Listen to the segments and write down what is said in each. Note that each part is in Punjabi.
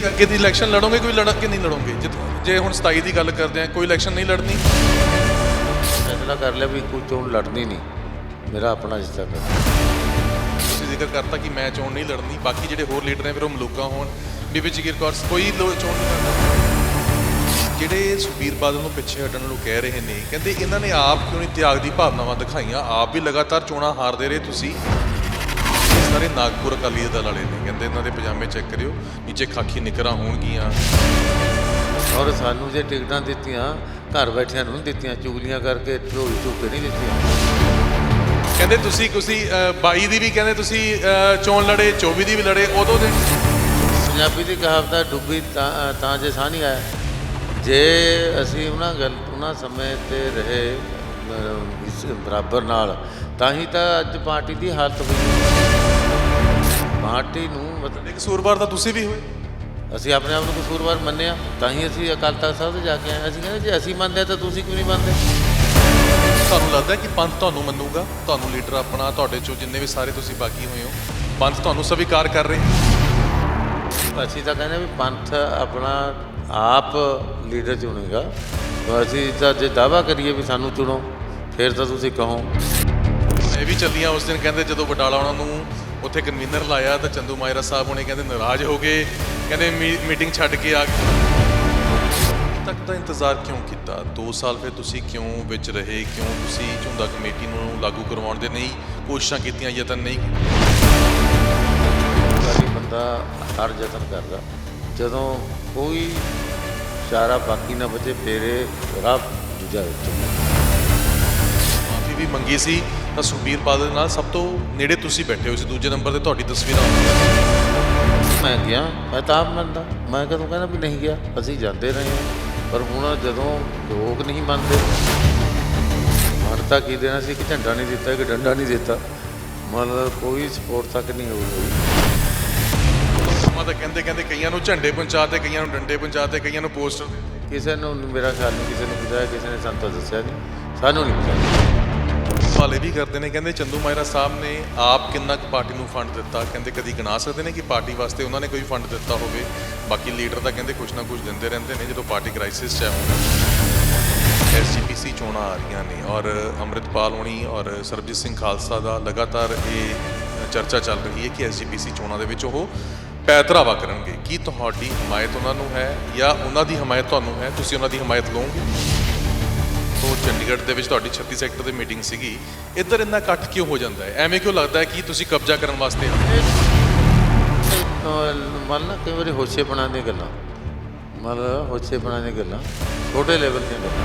ਤੁਸੀਂ ਅੱਗੇ ਦੀ ਇਲੈਕਸ਼ਨ ਲੜੋਗੇ ਕੋਈ ਲੜ ਕੇ ਨਹੀਂ ਲੜੋਗੇ? ਜੇ- ਹੁਣ 27 ਦੀ ਗੱਲ ਕਰਦੇ ਆ ਕੋਈ ਇਲੈਕਸ਼ਨ ਨਹੀਂ ਲੜਨੀ? ਫੈਸਲਾ ਕਰ ਲਿਆ ਵੀ ਕੋਈ ਚੋਣ ਲੜਨੀ ਨਹੀਂ। ਮੇਰਾ ਆਪਣਾ ਰਿਸ਼ਤਾ ਕਰ। ਤੁਸੀਂ ਜ਼ਿਕਰ ਕਰਤਾ ਕਿ ਮੈਂ ਚੋਣ ਨਹੀਂ ਲੜਨੀ। ਬਾਕੀ ਜਿਹੜੇ ਹੋਰ ਲੀਡਰ ਨੇ ਫਿਰ ਉਹ ਮਲੂਕਾ ਹੋਣ। ਬੀਬੀ ਜਗੀਰ ਕੌਰ ਕੋਈ ਲੋ- ਚੋਣ ਨਹੀਂ ਲੜਦਾ ਜਿਹੜੇ ਸੁਖਬੀਰ ਬਾਦਲ ਨੂੰ ਪਿੱਛੇ ਹਟਣ ਨੂੰ ਕਹਿ ਰਹੇ ਨੇ ਕਹਿੰਦੇ ਇਹਨਾਂ ਨੇ ਆਪ ਕਿਉਂ ਨਹੀਂ ਤਿਆਗ ਦੀ ਭਾਵਨਾਵਾਂ ਦਿਖਾਈਆਂ? ਆਪ ਵੀ ਲਗਾਤਾਰ ਚੋਣਾਂ ਹਾਰਦੇ ਰਹੇ ਤੁਸੀਂ। ਸਾਰੇ ਨਾਗਪੁਰ ਅਕਾਲੀ ਦਲ ਵਾਲੇ ਨੇ। ਕਹਿੰਦੇ ਇਹਨਾਂ ਦੇ ਪਜਾਮੇ ਚੈੱਕ ਕਰਿਓ ਨੀਚੇ ਖਾਕੀ ਨਿਕਰਾਂ ਹੋਣਗੀਆਂ। ਔਰ ਸਾਨੂੰ ਜੇ ਟਿਕਟਾਂ ਦਿੱਤੀਆਂ ਘਰ ਬੈਠਿਆਂ ਨੂੰ ਦਿੱਤੀਆਂ ਚੁਗਲੀਆਂ ਕਰਕੇ ਢੋਲ ਝੂਕੇ ਨਹੀਂ ਦਿੱਤੀਆਂ। ਕਹਿੰਦੇ ਤੁਸੀਂ ਤੁਸੀਂ ਅ, 22 ਦੀ ਵੀ ਕਹਿੰਦੇ ਤੁਸੀਂ ਚੋਣ ਲੜੇ 24 ਦੀ ਵੀ ਲੜੇ ਉਦੋਂ ਦੇ। ਪੰਜਾਬੀ ਦੀ ਕਹਾਵਤ ਹੈ ਡੁੱਬੀ ਤਾਂ ਜੇ ਸਾਹ ਨਹੀਂ ਆਇਆ। ਜੇ ਅਸੀਂ ਉਹਨਾਂ ਗੱਲ ਉਹਨਾਂ ਸਮੇਂ ਤੇ ਰਹੇ ਬਰਾਬਰ ਨਾਲ ਤਾਂ ਹੀ ਤਾਂ ਅੱਜ ਪਾਰਟੀ ਦੀ ਹਾਲਤ ਹੋਈ। ਪਾਰਟੀ ਨੂੰ ਮਤਲਬ ਇੱਕ ਸੂਰਬਾਰ ਤਾਂ ਤੁਸੀਂ ਵੀ ਹੋਏ। ਅਸੀਂ ਆਪਣੇ ਆਪ ਨੂੰ ਕਸੂਰਵਾਰ ਮੰਨਿਆ ਤਾਂ ਹੀ ਅਸੀਂ ਅਕਾਲ ਤਖਤ ਸਾਹਿਬ ਤੇ ਜਾ ਕੇ ਆਏ। ਅਸੀਂ ਕਹਿੰਦੇ ਜੇ ਅਸੀਂ ਮੰਨਦੇ ਤਾਂ ਤੁਸੀਂ ਕਿਉਂ ਨਹੀਂ ਮੰਨਦੇ? ਤੁਹਾਨੂੰ ਲੱਗਦਾ ਕਿ ਪੰਥ ਤੁਹਾਨੂੰ ਮੰਨੂਗਾ? ਤੁਹਾਨੂੰ ਲੀਡਰ ਆਪਣਾ ਤੁਹਾਡੇ ਚੋਂ ਜਿੰਨੇ ਵੀ ਸਾਰੇ ਤੁਸੀਂ ਬਾਗੀ ਹੋਏ ਹੋ ਪੰਥ ਤੁਹਾਨੂੰ ਸਵੀਕਾਰ ਕਰ ਰਹੇ ਅਸੀਂ ਤਾਂ ਕਹਿੰਦੇ ਵੀ ਪੰਥ ਆਪਣਾ ਆਪ ਲੀਡਰ ਚੁਣੇਗਾ। ਅਸੀਂ ਤਾਂ ਜੇ ਦਾਵਾ ਕਰੀਏ ਵੀ ਸਾਨੂੰ ਚੁਣੋ ਫਿਰ ਤਾਂ ਤੁਸੀਂ ਕਹੋ। ਇਹ ਵੀ ਚੱਲੀਆਂ। ਉਸ ਦਿਨ ਕਹਿੰਦੇ ਜਦੋਂ ਬਟਾਲਾ ਉਹਨਾਂ ਨੂੰ ਉੱਥੇ ਕਨਵੀਨਰ ਲਾਇਆ ਤਾਂ ਚੰਦੂ ਮਾਇਰਾ ਸਾਹਿਬ ਹੁਣੇ ਕਹਿੰਦੇ ਨਾਰਾਜ਼ ਹੋ ਗਏ। ਕਹਿੰਦੇ ਮੀਟਿੰਗ ਛੱਡ ਕੇ ਆ ਤੱਕ ਦਾ ਇੰਤਜ਼ਾਰ ਕਿਉਂ ਕੀਤਾ? 2 ਸਾਲ ਫਿਰ ਤੁਸੀਂ ਕਿਉਂ ਵਿੱਚ ਰਹੇ? ਕਿਉਂ ਤੁਸੀਂ ਝੁੰਦਾ ਕਮੇਟੀ ਨੂੰ ਲਾਗੂ ਕਰਵਾਉਣ ਦੇ ਨਹੀਂ ਕੋਸ਼ਿਸ਼ਾਂ ਕੀਤੀਆਂ ਯਤਨ ਨਹੀਂ ਸਾਡੀ ਬੰਦਾ ਹਰ ਯਤਨ ਕਰਦਾ। ਜਦੋਂ ਕੋਈ ਚਾਰਾ ਬਾਕੀ ਨਾ ਬਚੇ ਫੇਰੇ ਰਾਹ ਦੂਜਾ ਵਿੱਚ। ਮਾਫੀ ਵੀ ਮੰਗੀ ਸੀ। ਤਾਂ ਸੁਖਬੀਰ ਬਾਦਲ ਨਾਲ ਸਭ ਤੋਂ ਨੇੜੇ ਤੁਸੀਂ ਬੈਠੇ ਹੋਏ ਸੀ ਦੂਜੇ ਨੰਬਰ ਤੇ ਤੁਹਾਡੀ ਤਸਵੀਰਾਂ ਆਉਂਦੀਆਂ ਮੈਂ ਗਿਆ ਮੈਂ ਤਾਂ ਆਪ ਮੰਨਦਾ। ਮੈਂ ਕਦੋਂ ਕਹਿੰਦਾ ਵੀ ਨਹੀਂ ਗਿਆ ਅਸੀਂ ਜਾਂਦੇ ਰਹੇ ਹਾਂ। ਪਰ ਹੁਣ ਜਦੋਂ ਲੋਕ ਨਹੀਂ ਮੰਨਦੇ ਮਰਤਾ ਕੀ ਦੇਣਾ ਸੀ? ਕਿ ਝੰਡਾ ਨਹੀਂ ਦਿੱਤਾ ਕਿ ਡੰਡਾ ਨਹੀਂ ਦਿੱਤਾ। ਮਤਲਬ ਕੋਈ ਸਪੋਰਟ ਤੱਕ ਨਹੀਂ ਹੋ ਰਹੀ। ਸਮਾਂ ਤਾਂ ਕਹਿੰਦੇ ਕਹਿੰਦੇ ਕਈਆਂ ਨੂੰ ਝੰਡੇ ਪਹੁੰਚਾਤੇ ਕਈਆਂ ਨੂੰ ਡੰਡੇ ਪਹੁੰਚਾਤੇ ਕਈਆਂ ਨੂੰ ਪੋਸਟਰ ਕਿਸੇ ਨੂੰ ਮੇਰਾ ਖਿਆਲ ਨਹੀਂ ਕਿਸੇ ਨੂੰ ਪੁੱਛਿਆ ਕਿਸੇ ਨੇ ਸਾਨੂੰ ਦੱਸਿਆ ਨਹੀਂ। ਸਾਨੂੰ ਨਹੀਂ ਪੁੱਛਿਆ ਸਵਾਲ ਇਹ ਵੀ ਕਰਦੇ ਨੇ, ਕਹਿੰਦੇ ਚੰਦੂ ਮਾਇਰਾ ਸਾਹਿਬ ਨੇ ਆਪ ਕਿੰਨਾ ਕੁ ਪਾਰਟੀ ਨੂੰ ਫੰਡ ਦਿੱਤਾ? ਕਹਿੰਦੇ ਕਦੀ ਗਿਣਾ ਸਕਦੇ ਨੇ ਕਿ ਪਾਰਟੀ ਵਾਸਤੇ ਉਹਨਾਂ ਨੇ ਕੋਈ ਫੰਡ ਦਿੱਤਾ ਹੋਵੇ? ਬਾਕੀ ਲੀਡਰ ਤਾਂ ਕਹਿੰਦੇ ਕੁਝ ਨਾ ਕੁਝ ਦਿੰਦੇ ਰਹਿੰਦੇ ਨੇ ਜਦੋਂ ਪਾਰਟੀ ਕ੍ਰਾਈਸਿਸ 'ਚ ਹੈ ਹੁਣ। ਐਸਜੀਪੀਸੀ ਚੋਣਾਂ ਆ ਰਹੀਆਂ ਨੇ ਔਰ ਅੰਮ੍ਰਿਤਪਾਲ ਹੋਣੀ ਔਰ ਸਰਬਜੀਤ ਸਿੰਘ ਖਾਲਸਾ ਦਾ ਲਗਾਤਾਰ ਇਹ ਚਰਚਾ ਚੱਲ ਰਹੀ ਹੈ ਕਿ ਐਸਜੀਪੀਸੀ ਚੋਣਾਂ ਦੇ ਵਿੱਚ ਉਹ ਪੈਤਰਾਵਾ ਕਰਨਗੇ। ਕੀ ਤੁਹਾਡੀ ਹਮਾਇਤ ਉਹਨਾਂ ਨੂੰ ਹੈ ਜਾਂ ਉਹਨਾਂ ਦੀ ਹਮਾਇਤ ਤੁਹਾਨੂੰ ਹੈ? ਤੁਸੀਂ ਉਹਨਾਂ ਦੀ ਹਮਾਇਤ ਲਓਗੇ? ਤੋਂ ਚੰਡੀਗੜ੍ਹ ਦੇ ਵਿੱਚ ਤੁਹਾਡੀ 36 ਸੈਕਟਰ ਦੀ ਮੀਟਿੰਗ ਸੀਗੀ ਇੱਧਰ ਇੰਨਾ ਇਕੱਠ ਕਿਉਂ ਹੋ ਜਾਂਦਾ ਹੈ? ਐਵੇਂ ਕਿਉਂ ਲੱਗਦਾ ਹੈ ਕਿ ਤੁਸੀਂ ਕਬਜ਼ਾ ਕਰਨ ਵਾਸਤੇ? ਮੰਨ ਲਾ ਕਈ ਵਾਰੀ ਹੋਸ਼ੇ ਬਣਾ ਦੀਆਂ ਗੱਲਾਂ। ਮਤਲਬ ਹੋਸ਼ੇ ਬਣਾ ਦੀਆਂ ਗੱਲਾਂ ਛੋਟੇ ਲੈਵਲ ਦੀਆਂ ਗੱਲਾਂ।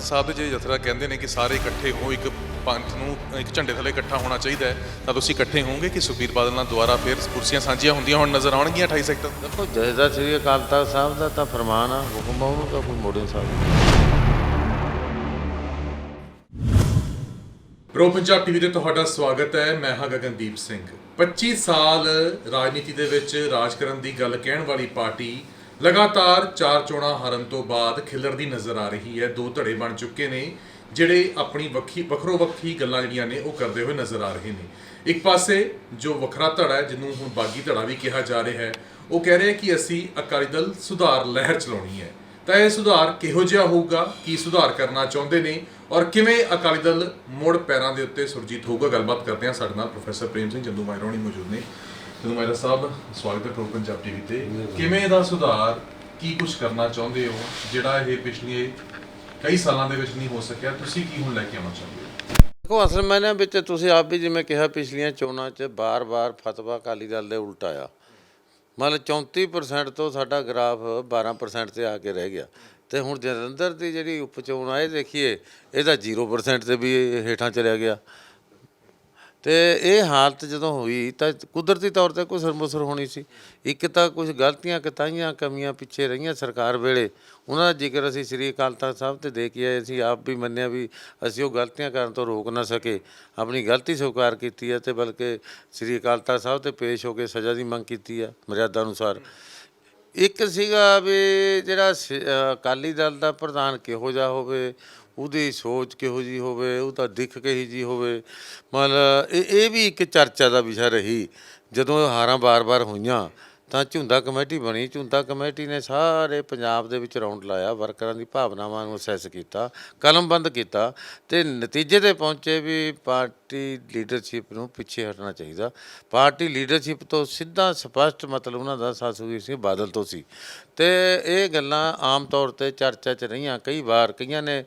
ਸਾਹਿਬ ਦੇ ਜਿਹੜੇ ਜਥਰਾ ਕਹਿੰਦੇ ਨੇ ਕਿ ਸਾਰੇ ਇਕੱਠੇ ਹੋ ਇੱਕ ਪੰਥ ਨੂੰ ਇੱਕ ਝੰਡੇ ਥੱਲੇ ਇਕੱਠਾ ਹੋਣਾ ਚਾਹੀਦਾ ਹੈ। ਤਾਂ ਤੁਸੀਂ ਇਕੱਠੇ ਹੋਵੋਗੇ ਕਿ ਸੁਖਬੀਰ ਬਾਦਲ ਨਾਲ ਦੁਬਾਰਾ ਫਿਰ ਕੁਰਸੀਆਂ ਸਾਂਝੀਆਂ ਹੁੰਦੀਆਂ ਹੁਣ ਨਜ਼ਰ ਆਉਣਗੀਆਂ 28 ਸੈਕਟਰ? ਦੇਖੋ ਜਥੇਦਾਰ ਸ੍ਰੀ ਅਕਾਲ ਤਖਤ ਸਾਹਿਬ ਦਾ ਤਾਂ ਫਰਮਾਨ ਆ ਹੁਕਮ ਆ ਉਹਨੂੰ ਤਾਂ ਕੋਈ ਮੋੜੇ ਨਹੀਂ ਸਕਦਾ ਪ੍ਰੋ ਪੰਜਾਬ ਟੀਵੀ ਤੇ ਤੁਹਾਡਾ ਸਵਾਗਤ ਹੈ ਮੈਂ ਹਾਂ ਗਗਨਦੀਪ ਸਿੰਘ। 25 ਸਾਲ ਰਾਜਨੀਤੀ ਦੇ ਵਿੱਚ ਰਾਜ ਕਰਨ ਦੀ ਗੱਲ ਕਹਿਣ ਵਾਲੀ ਪਾਰਟੀ ਲਗਾਤਾਰ ਚਾਰ ਚੋਣਾਂ ਹਾਰਨ ਤੋਂ ਬਾਅਦ ਖਿਲਰਦੀ ਨਜ਼ਰ ਆ ਰਹੀ ਹੈ ਦੋ ਧੜੇ ਬਣ ਚੁੱਕੇ ਨੇ। ਜਿਹੜੇ ਆਪਣੀ ਵੱਖੀ ਵੱਖਰੋ ਵੱਖਰੀ ਗੱਲਾਂ ਜਿਹੜੀਆਂ ਨੇ ਉਹ ਕਰਦੇ ਹੋਏ ਨਜ਼ਰ ਆ ਰਹੇ ਨੇ। ਇੱਕ ਪਾਸੇ ਜੋ ਵੱਖਰਾ ਧੜਾ ਹੈ, ਜਿਹਨੂੰ ਹੁਣ ਬਾਗੀ ਧੜਾ ਵੀ ਕਿਹਾ ਜਾ ਰਿਹਾ ਹੈ, ਉਹ ਕਹਿ ਰਿਹਾ ਕਿ ਅਸੀਂ ਅਕਾਲੀ ਦਲ ਸੁਧਾਰ ਲਹਿਰ ਚਲਾਉਣੀ ਹੈ। ਤਾਂ ਇਹ ਸੁਧਾਰ ਕਿਹੋ ਜਿਹਾ ਹੋਊਗਾ? ਕੀ ਸੁਧਾਰ ਕਰਨਾ ਚਾਹੁੰਦੇ ਨੇ? ਔਰ ਕਿਵੇਂ ਅਕਾਲੀ ਦਲ ਮੁੜ ਪੈਰਾਂ ਦੇ ਉੱਤੇ ਸੁਰਜੀਤ ਹੋਊਗਾ? ਗੱਲਬਾਤ ਕਰਦੇ ਹਾਂ ਸਾਡੇ ਨਾਲ ਪ੍ਰੋਫੈਸਰ ਪ੍ਰੇਮ ਸਿੰਘ ਚੰਦੂ ਮਾਇਰੋਣੀ ਮੌਜੂਦ ਨੇ। ਚੰਦੂ ਮਾਇਰਾ ਸਾਹਿਬ, ਸਵਾਗਤ ਹੈ ਪ੍ਰੋ ਪੰਜਾਬ ਟੀਵੀ ਤੇ। ਕਿਵੇਂ ਇਹਦਾ ਸੁਧਾਰ? ਕੀ ਕੁਝ ਕਰਨਾ ਚਾਹੁੰਦੇ ਹੋ? ਜਿਹੜਾ ਇਹ ਪਿਛਲੇ ਕਈ ਸਾਲਾਂ ਦੇ ਵਿੱਚ ਨਹੀਂ ਹੋ ਸਕਿਆ। ਤੁਸੀਂ ਕੀ ਹੁਣ ਲੈ ਕੇ ਆਉਣਾ ਚਾਹੁੰਦੇ ਹੋ? ਦੇਖੋ, ਅਸਲ ਮੈਨੇ ਵਿੱਚ ਤੁਸੀਂ ਆਪ ਵੀ ਜਿਵੇਂ ਕਿਹਾ, ਪਿਛਲੀਆਂ ਚੋਣਾਂ 'ਚ ਬਾਰ-ਬਾਰ ਫਤਵਾ ਅਕਾਲੀ ਦਲ ਦੇ ਉਲਟ ਆਇਆ। ਮਤਲਬ 34% ਤੋਂ ਸਾਡਾ ਗ੍ਰਾਫ 12% ਤੇ ਆ ਕੇ ਰਹਿ ਗਿਆ। ਤੇ ਹੁਣ ਜਲੰਧਰ ਦੀ ਜਿਹੜੀ ਉਪ ਚੋਣ ਆਏ ਦੇਖੀਏ, ਇਹਦਾ 0% ਤੇ ਵੀ ਹੇਠਾਂ ਚਲਿਆ ਗਿਆ। ਤੇ ਇਹ ਹਾਲਤ ਜਦੋਂ ਹੋਈ ਤਾਂ ਕੁਦਰਤੀ ਤੌਰ ਤੇ ਕੋਈ ਸਰਮਸਰ ਹੋਣੀ ਸੀ। ਇੱਕ ਤਾਂ ਕੁਝ ਗਲਤੀਆਂ ਕਿਤਾਈਆਂ ਕਮੀਆਂ ਪਿੱਛੇ ਰਹੀਆਂ ਸਰਕਾਰ ਵੇਲੇ। ਉਹਨਾਂ ਦਾ ਜ਼ਿਕਰ ਅਸੀਂ ਸ੍ਰੀ ਅਕਾਲ ਤਖਤ ਸਾਹਿਬ ਤੇ ਦੇ ਕੇ ਆਏ। ਅਸੀਂ ਆਪ ਵੀ ਮੰਨਿਆ ਵੀ ਅਸੀਂ ਉਹ ਗਲਤੀਆਂ ਕਰਨ ਤੋਂ ਰੋਕ ਨਾ ਸਕੇ। ਆਪਣੀ ਗਲਤੀ ਸਵੀਕਾਰ ਕੀਤੀ ਹੈ ਤੇ ਬਲਕਿ ਸ੍ਰੀ ਅਕਾਲ ਤਖਤ ਸਾਹਿਬ ਤੇ ਪੇਸ਼ ਹੋ ਕੇ ਸਜ਼ਾ ਦੀ ਮੰਗ ਕੀਤੀ ਹੈ ਮਰਿਆਦਾ ਅਨੁਸਾਰ। ਇੱਕ ਸੀਗਾ ਵੀ ਜਿਹੜਾ ਸ- ਅਕਾਲੀ ਦਲ ਦਾ ਪ੍ਰਧਾਨ ਕਿਹੋ ਜਿਹਾ ਹੋਵੇ ਉਹਦੀ ਸੋਚ ਕਿਹੋ ਜੀ ਹੋਵੇ ਉਹਦਾ ਦਿੱਖ ਕਿਹੋ ਜੀ ਹੋਵੇ। ਮਤਲਬ ਇਹ ਇਹ ਵੀ ਇੱਕ ਚਰਚਾ ਦਾ ਵਿਸ਼ਾ ਰਹੀ। ਜਦੋਂ ਹਾਰਾਂ ਬਾਰ-ਬਾਰ ਹੋਈਆਂ, ਤਾਂ ਝੁੰਦਾ ਕਮੇਟੀ ਬਣੀ। ਝੁੰਦਾ ਕਮੇਟੀ ਨੇ ਸਾਰੇ ਪੰਜਾਬ ਦੇ ਵਿੱਚ ਰਾਉਂਡ ਲਾਇਆ, ਵਰਕਰਾਂ ਦੀ ਭਾਵਨਾਵਾਂ ਨੂੰ ਅਸੈਸ ਕੀਤਾ ਕਲਮਬੰਦ ਕੀਤਾ ਤੇ ਨਤੀਜੇ ਤੇ ਪਹੁੰਚੇ ਵੀ ਪਾਰਟੀ ਲੀਡਰਸ਼ਿਪ ਨੂੰ ਪਿੱਛੇ ਹਟਣਾ ਚਾਹੀਦਾ। ਪਾਰਟੀ ਲੀਡਰਸ਼ਿਪ ਤੋਂ ਸਿੱਧਾ ਸਪਸ਼ਟ ਮਤਲਬ ਉਹਨਾਂ ਦਾ ਸਾਸੂਗੀ ਸਿੰਘ ਬਾਦਲ ਤੋਂ ਸੀ। ਤੇ ਇਹ ਗੱਲਾਂ ਆਮ ਤੌਰ ਤੇ ਚਰਚਾ 'ਚ ਰਹੀਆਂ ਕਈ ਵਾਰ। ਕਈਆਂ ਨੇ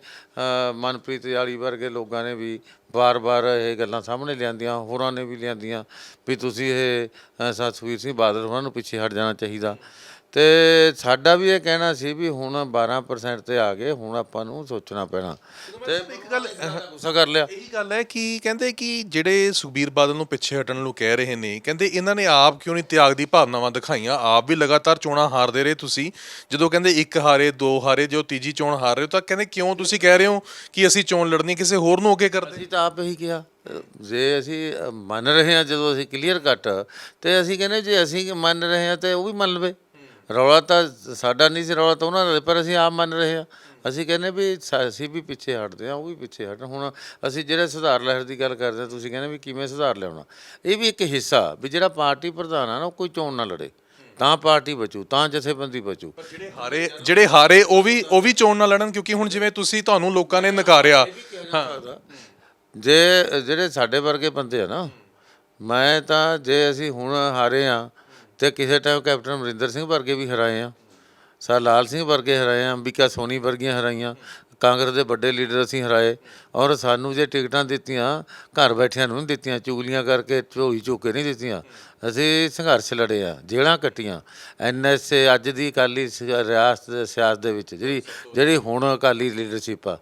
ਮਨਪ੍ਰੀਤ ਯਾਲੀ ਵਰਗੇ ਲੋਕਾਂ ਨੇ ਵੀ ਵਾਰ-ਵਾਰ ਇਹ ਗੱਲਾਂ ਸਾਹਮਣੇ ਲਿਆਂਦੀਆਂ ਹੋਰਾਂ ਨੇ ਵੀ ਲਿਆਂਦੀਆਂ ਵੀ ਤੁਸੀਂ ਇਹ ਅ, ਸਤਿਵੀਰ ਸਿੰਘ ਬਾਦਲ ਹੋਰਾਂ ਨੂੰ ਪਿੱਛੇ ਹਟ ਜਾਣਾ ਚਾਹੀਦਾ। ਤੇ ਸਾਡਾ ਵੀ ਇਹ ਕਹਿਣਾ ਸੀ ਵੀ ਹੁਣ 12% ਤੇ ਆ ਗਏ ਹੁਣ ਆਪਾਂ ਨੂੰ ਸੋਚਣਾ ਪੈਣਾ। ਤੇ ਇੱਕ ਗੱਲ ਗੁੱਸਾ ਕਰ ਲਿਆ। ਇਹੀ ਗੱਲ ਹੈ ਕਿ ਕਹਿੰਦੇ ਕਿ ਜਿਹੜੇ ਸੁਖਬੀਰ ਬਾਦਲ ਨੂੰ ਪਿੱਛੇ ਹਟਣ ਨੂੰ ਕਹਿ ਰਹੇ ਨੇ ਕਹਿੰਦੇ ਇਹਨਾਂ ਨੇ ਆਪ ਕਿਉਂ ਨਹੀਂ ਤਿਆਗ ਦੀ ਭਾਵਨਾਵਾਂ ਦਿਖਾਈਆਂ? ਆਪ ਵੀ ਲਗਾਤਾਰ ਚੋਣਾਂ ਹਾਰਦੇ ਰਹੇ ਤੁਸੀਂ। ਜਦੋਂ ਕਹਿੰਦੇ ਇੱਕ ਹਾਰੇ ਦੋ ਹਾਰੇ ਜੋ ਤੀਜੀ ਚੋਣ ਹਾਰ ਰਹੇ ਹੋ ਤਾਂ ਕਹਿੰਦੇ ਕਿਉਂ ਤੁਸੀਂ ਕਹਿ ਰਹੇ ਹੋ ਕਿ ਅਸੀਂ ਚੋਣ ਲੜਨੀ ਕਿਸੇ ਹੋਰ ਨੂੰ ਅੱਗੇ ਕਰਦੇ? ਅਸੀਂ ਤਾਂ ਆਪ ਇਹੀ ਕਿਹਾ। ਜੇ ਅਸੀਂ ਮੰਨ ਰਹੇ ਹਾਂ ਜਦੋਂ ਅਸੀਂ ਕਲੀਅਰ ਕੱਟ ਤੇ ਅਸੀਂ ਕਹਿੰਦੇ ਜੇ ਅਸੀਂ ਮੰਨ ਰਹੇ ਹਾਂ ਤੇ ਉਹ ਵੀ ਮੰਨ ਲਵੇ। ਰੌਲਾ ਤਾਂ ਸਾਡਾ ਨਹੀਂ ਸੀ ਰੌਲਾ ਤਾਂ ਉਹਨਾਂ ਦਾ ਪਰ ਅਸੀਂ ਆਪ ਮੰਨ ਰਹੇ ਹਾਂ। ਅਸੀਂ ਕਹਿੰਦੇ ਵੀ ਸਾ- ਅਸੀਂ ਵੀ ਪਿੱਛੇ ਹਟਦੇ ਹਾਂ ਉਹ ਵੀ ਪਿੱਛੇ ਹਟਣ। ਹੁਣ ਅਸੀਂ ਜਿਹੜੇ ਸੁਧਾਰ ਲਹਿਰ ਦੀ ਗੱਲ ਕਰਦੇ ਹਾਂ ਤੁਸੀਂ ਕਹਿੰਦੇ ਵੀ ਕਿਵੇਂ ਸੁਧਾਰ ਲਿਆਉਣਾ। ਇਹ ਵੀ ਇੱਕ ਹਿੱਸਾ ਵੀ ਜਿਹੜਾ ਪਾਰਟੀ ਪ੍ਰਧਾਨ ਆ ਨਾ ਉਹ ਕੋਈ ਚੋਣ ਨਾ ਲੜੇ। ਤਾਂ ਪਾਰਟੀ ਬਚੂ ਤਾਂ ਜਥੇਬੰਦੀ ਬਚੂ। ਜਿਹੜੇ ਹਾਰੇ ਜਿਹੜੇ ਹਾਰੇ ਉਹ ਵੀ ਉਹ ਵੀ ਚੋਣ ਨਾ ਲੜਨ ਕਿਉਂਕਿ ਹੁਣ ਜਿਵੇਂ ਤੁਸੀਂ ਤੁਹਾਨੂੰ ਲੋਕਾਂ ਨੇ ਨਕਾਰਿਆ। ਹਾਂ ਜੇ ਜਿਹੜੇ ਸਾਡੇ ਵਰਗੇ ਬੰਦੇ ਆ ਨਾ ਮੈਂ ਤਾਂ ਜੇ ਅਸੀਂ ਹੁਣ ਹਾਰੇ ਆ ਤੇ ਕਿਸੇ ਟਾਈਮ ਕੈਪਟਨ ਅਮਰਿੰਦਰ ਸਿੰਘ ਵਰਗੇ ਵੀ ਹਰਾਏ ਆ। ਸਰ ਲਾਲ ਸਿੰਘ ਵਰਗੇ ਹਰਾਏ ਆ, ਅੰਬਿਕਾ ਸੋਨੀ ਵਰਗੀਆਂ ਹਰਾਈਆਂ। ਕਾਂਗਰਸ ਦੇ ਵੱਡੇ ਲੀਡਰ ਅਸੀਂ ਹਰਾਏ ਔਰ ਸਾਨੂੰ ਜੇ ਟਿਕਟਾਂ ਦਿੱਤੀਆਂ, ਘਰ ਬੈਠਿਆਂ ਨੂੰ ਨਹੀਂ ਦਿੱਤੀਆਂ, ਚੁਗਲੀਆਂ ਕਰਕੇ ਝੋਈ ਝੁੱਕ ਕੇ ਨਹੀਂ ਦਿੱਤੀਆਂ, ਅਸੀਂ ਸੰਘਰਸ਼ ਲੜੇ ਆ, ਜੇਲ੍ਹਾਂ ਕੱਟੀਆਂ। ਐਨਐਸਏ ਅੱਜ ਦੀ ਅਕਾਲੀ ਸਿ- ਰਿਆਸਤ ਸਿਆਸਤ ਦੇ ਵਿੱਚ ਜਿਹੜੀ ਜਿਹੜੀ ਹੁਣ ਅਕਾਲੀ ਲੀਡਰਸ਼ਿਪ ਆ,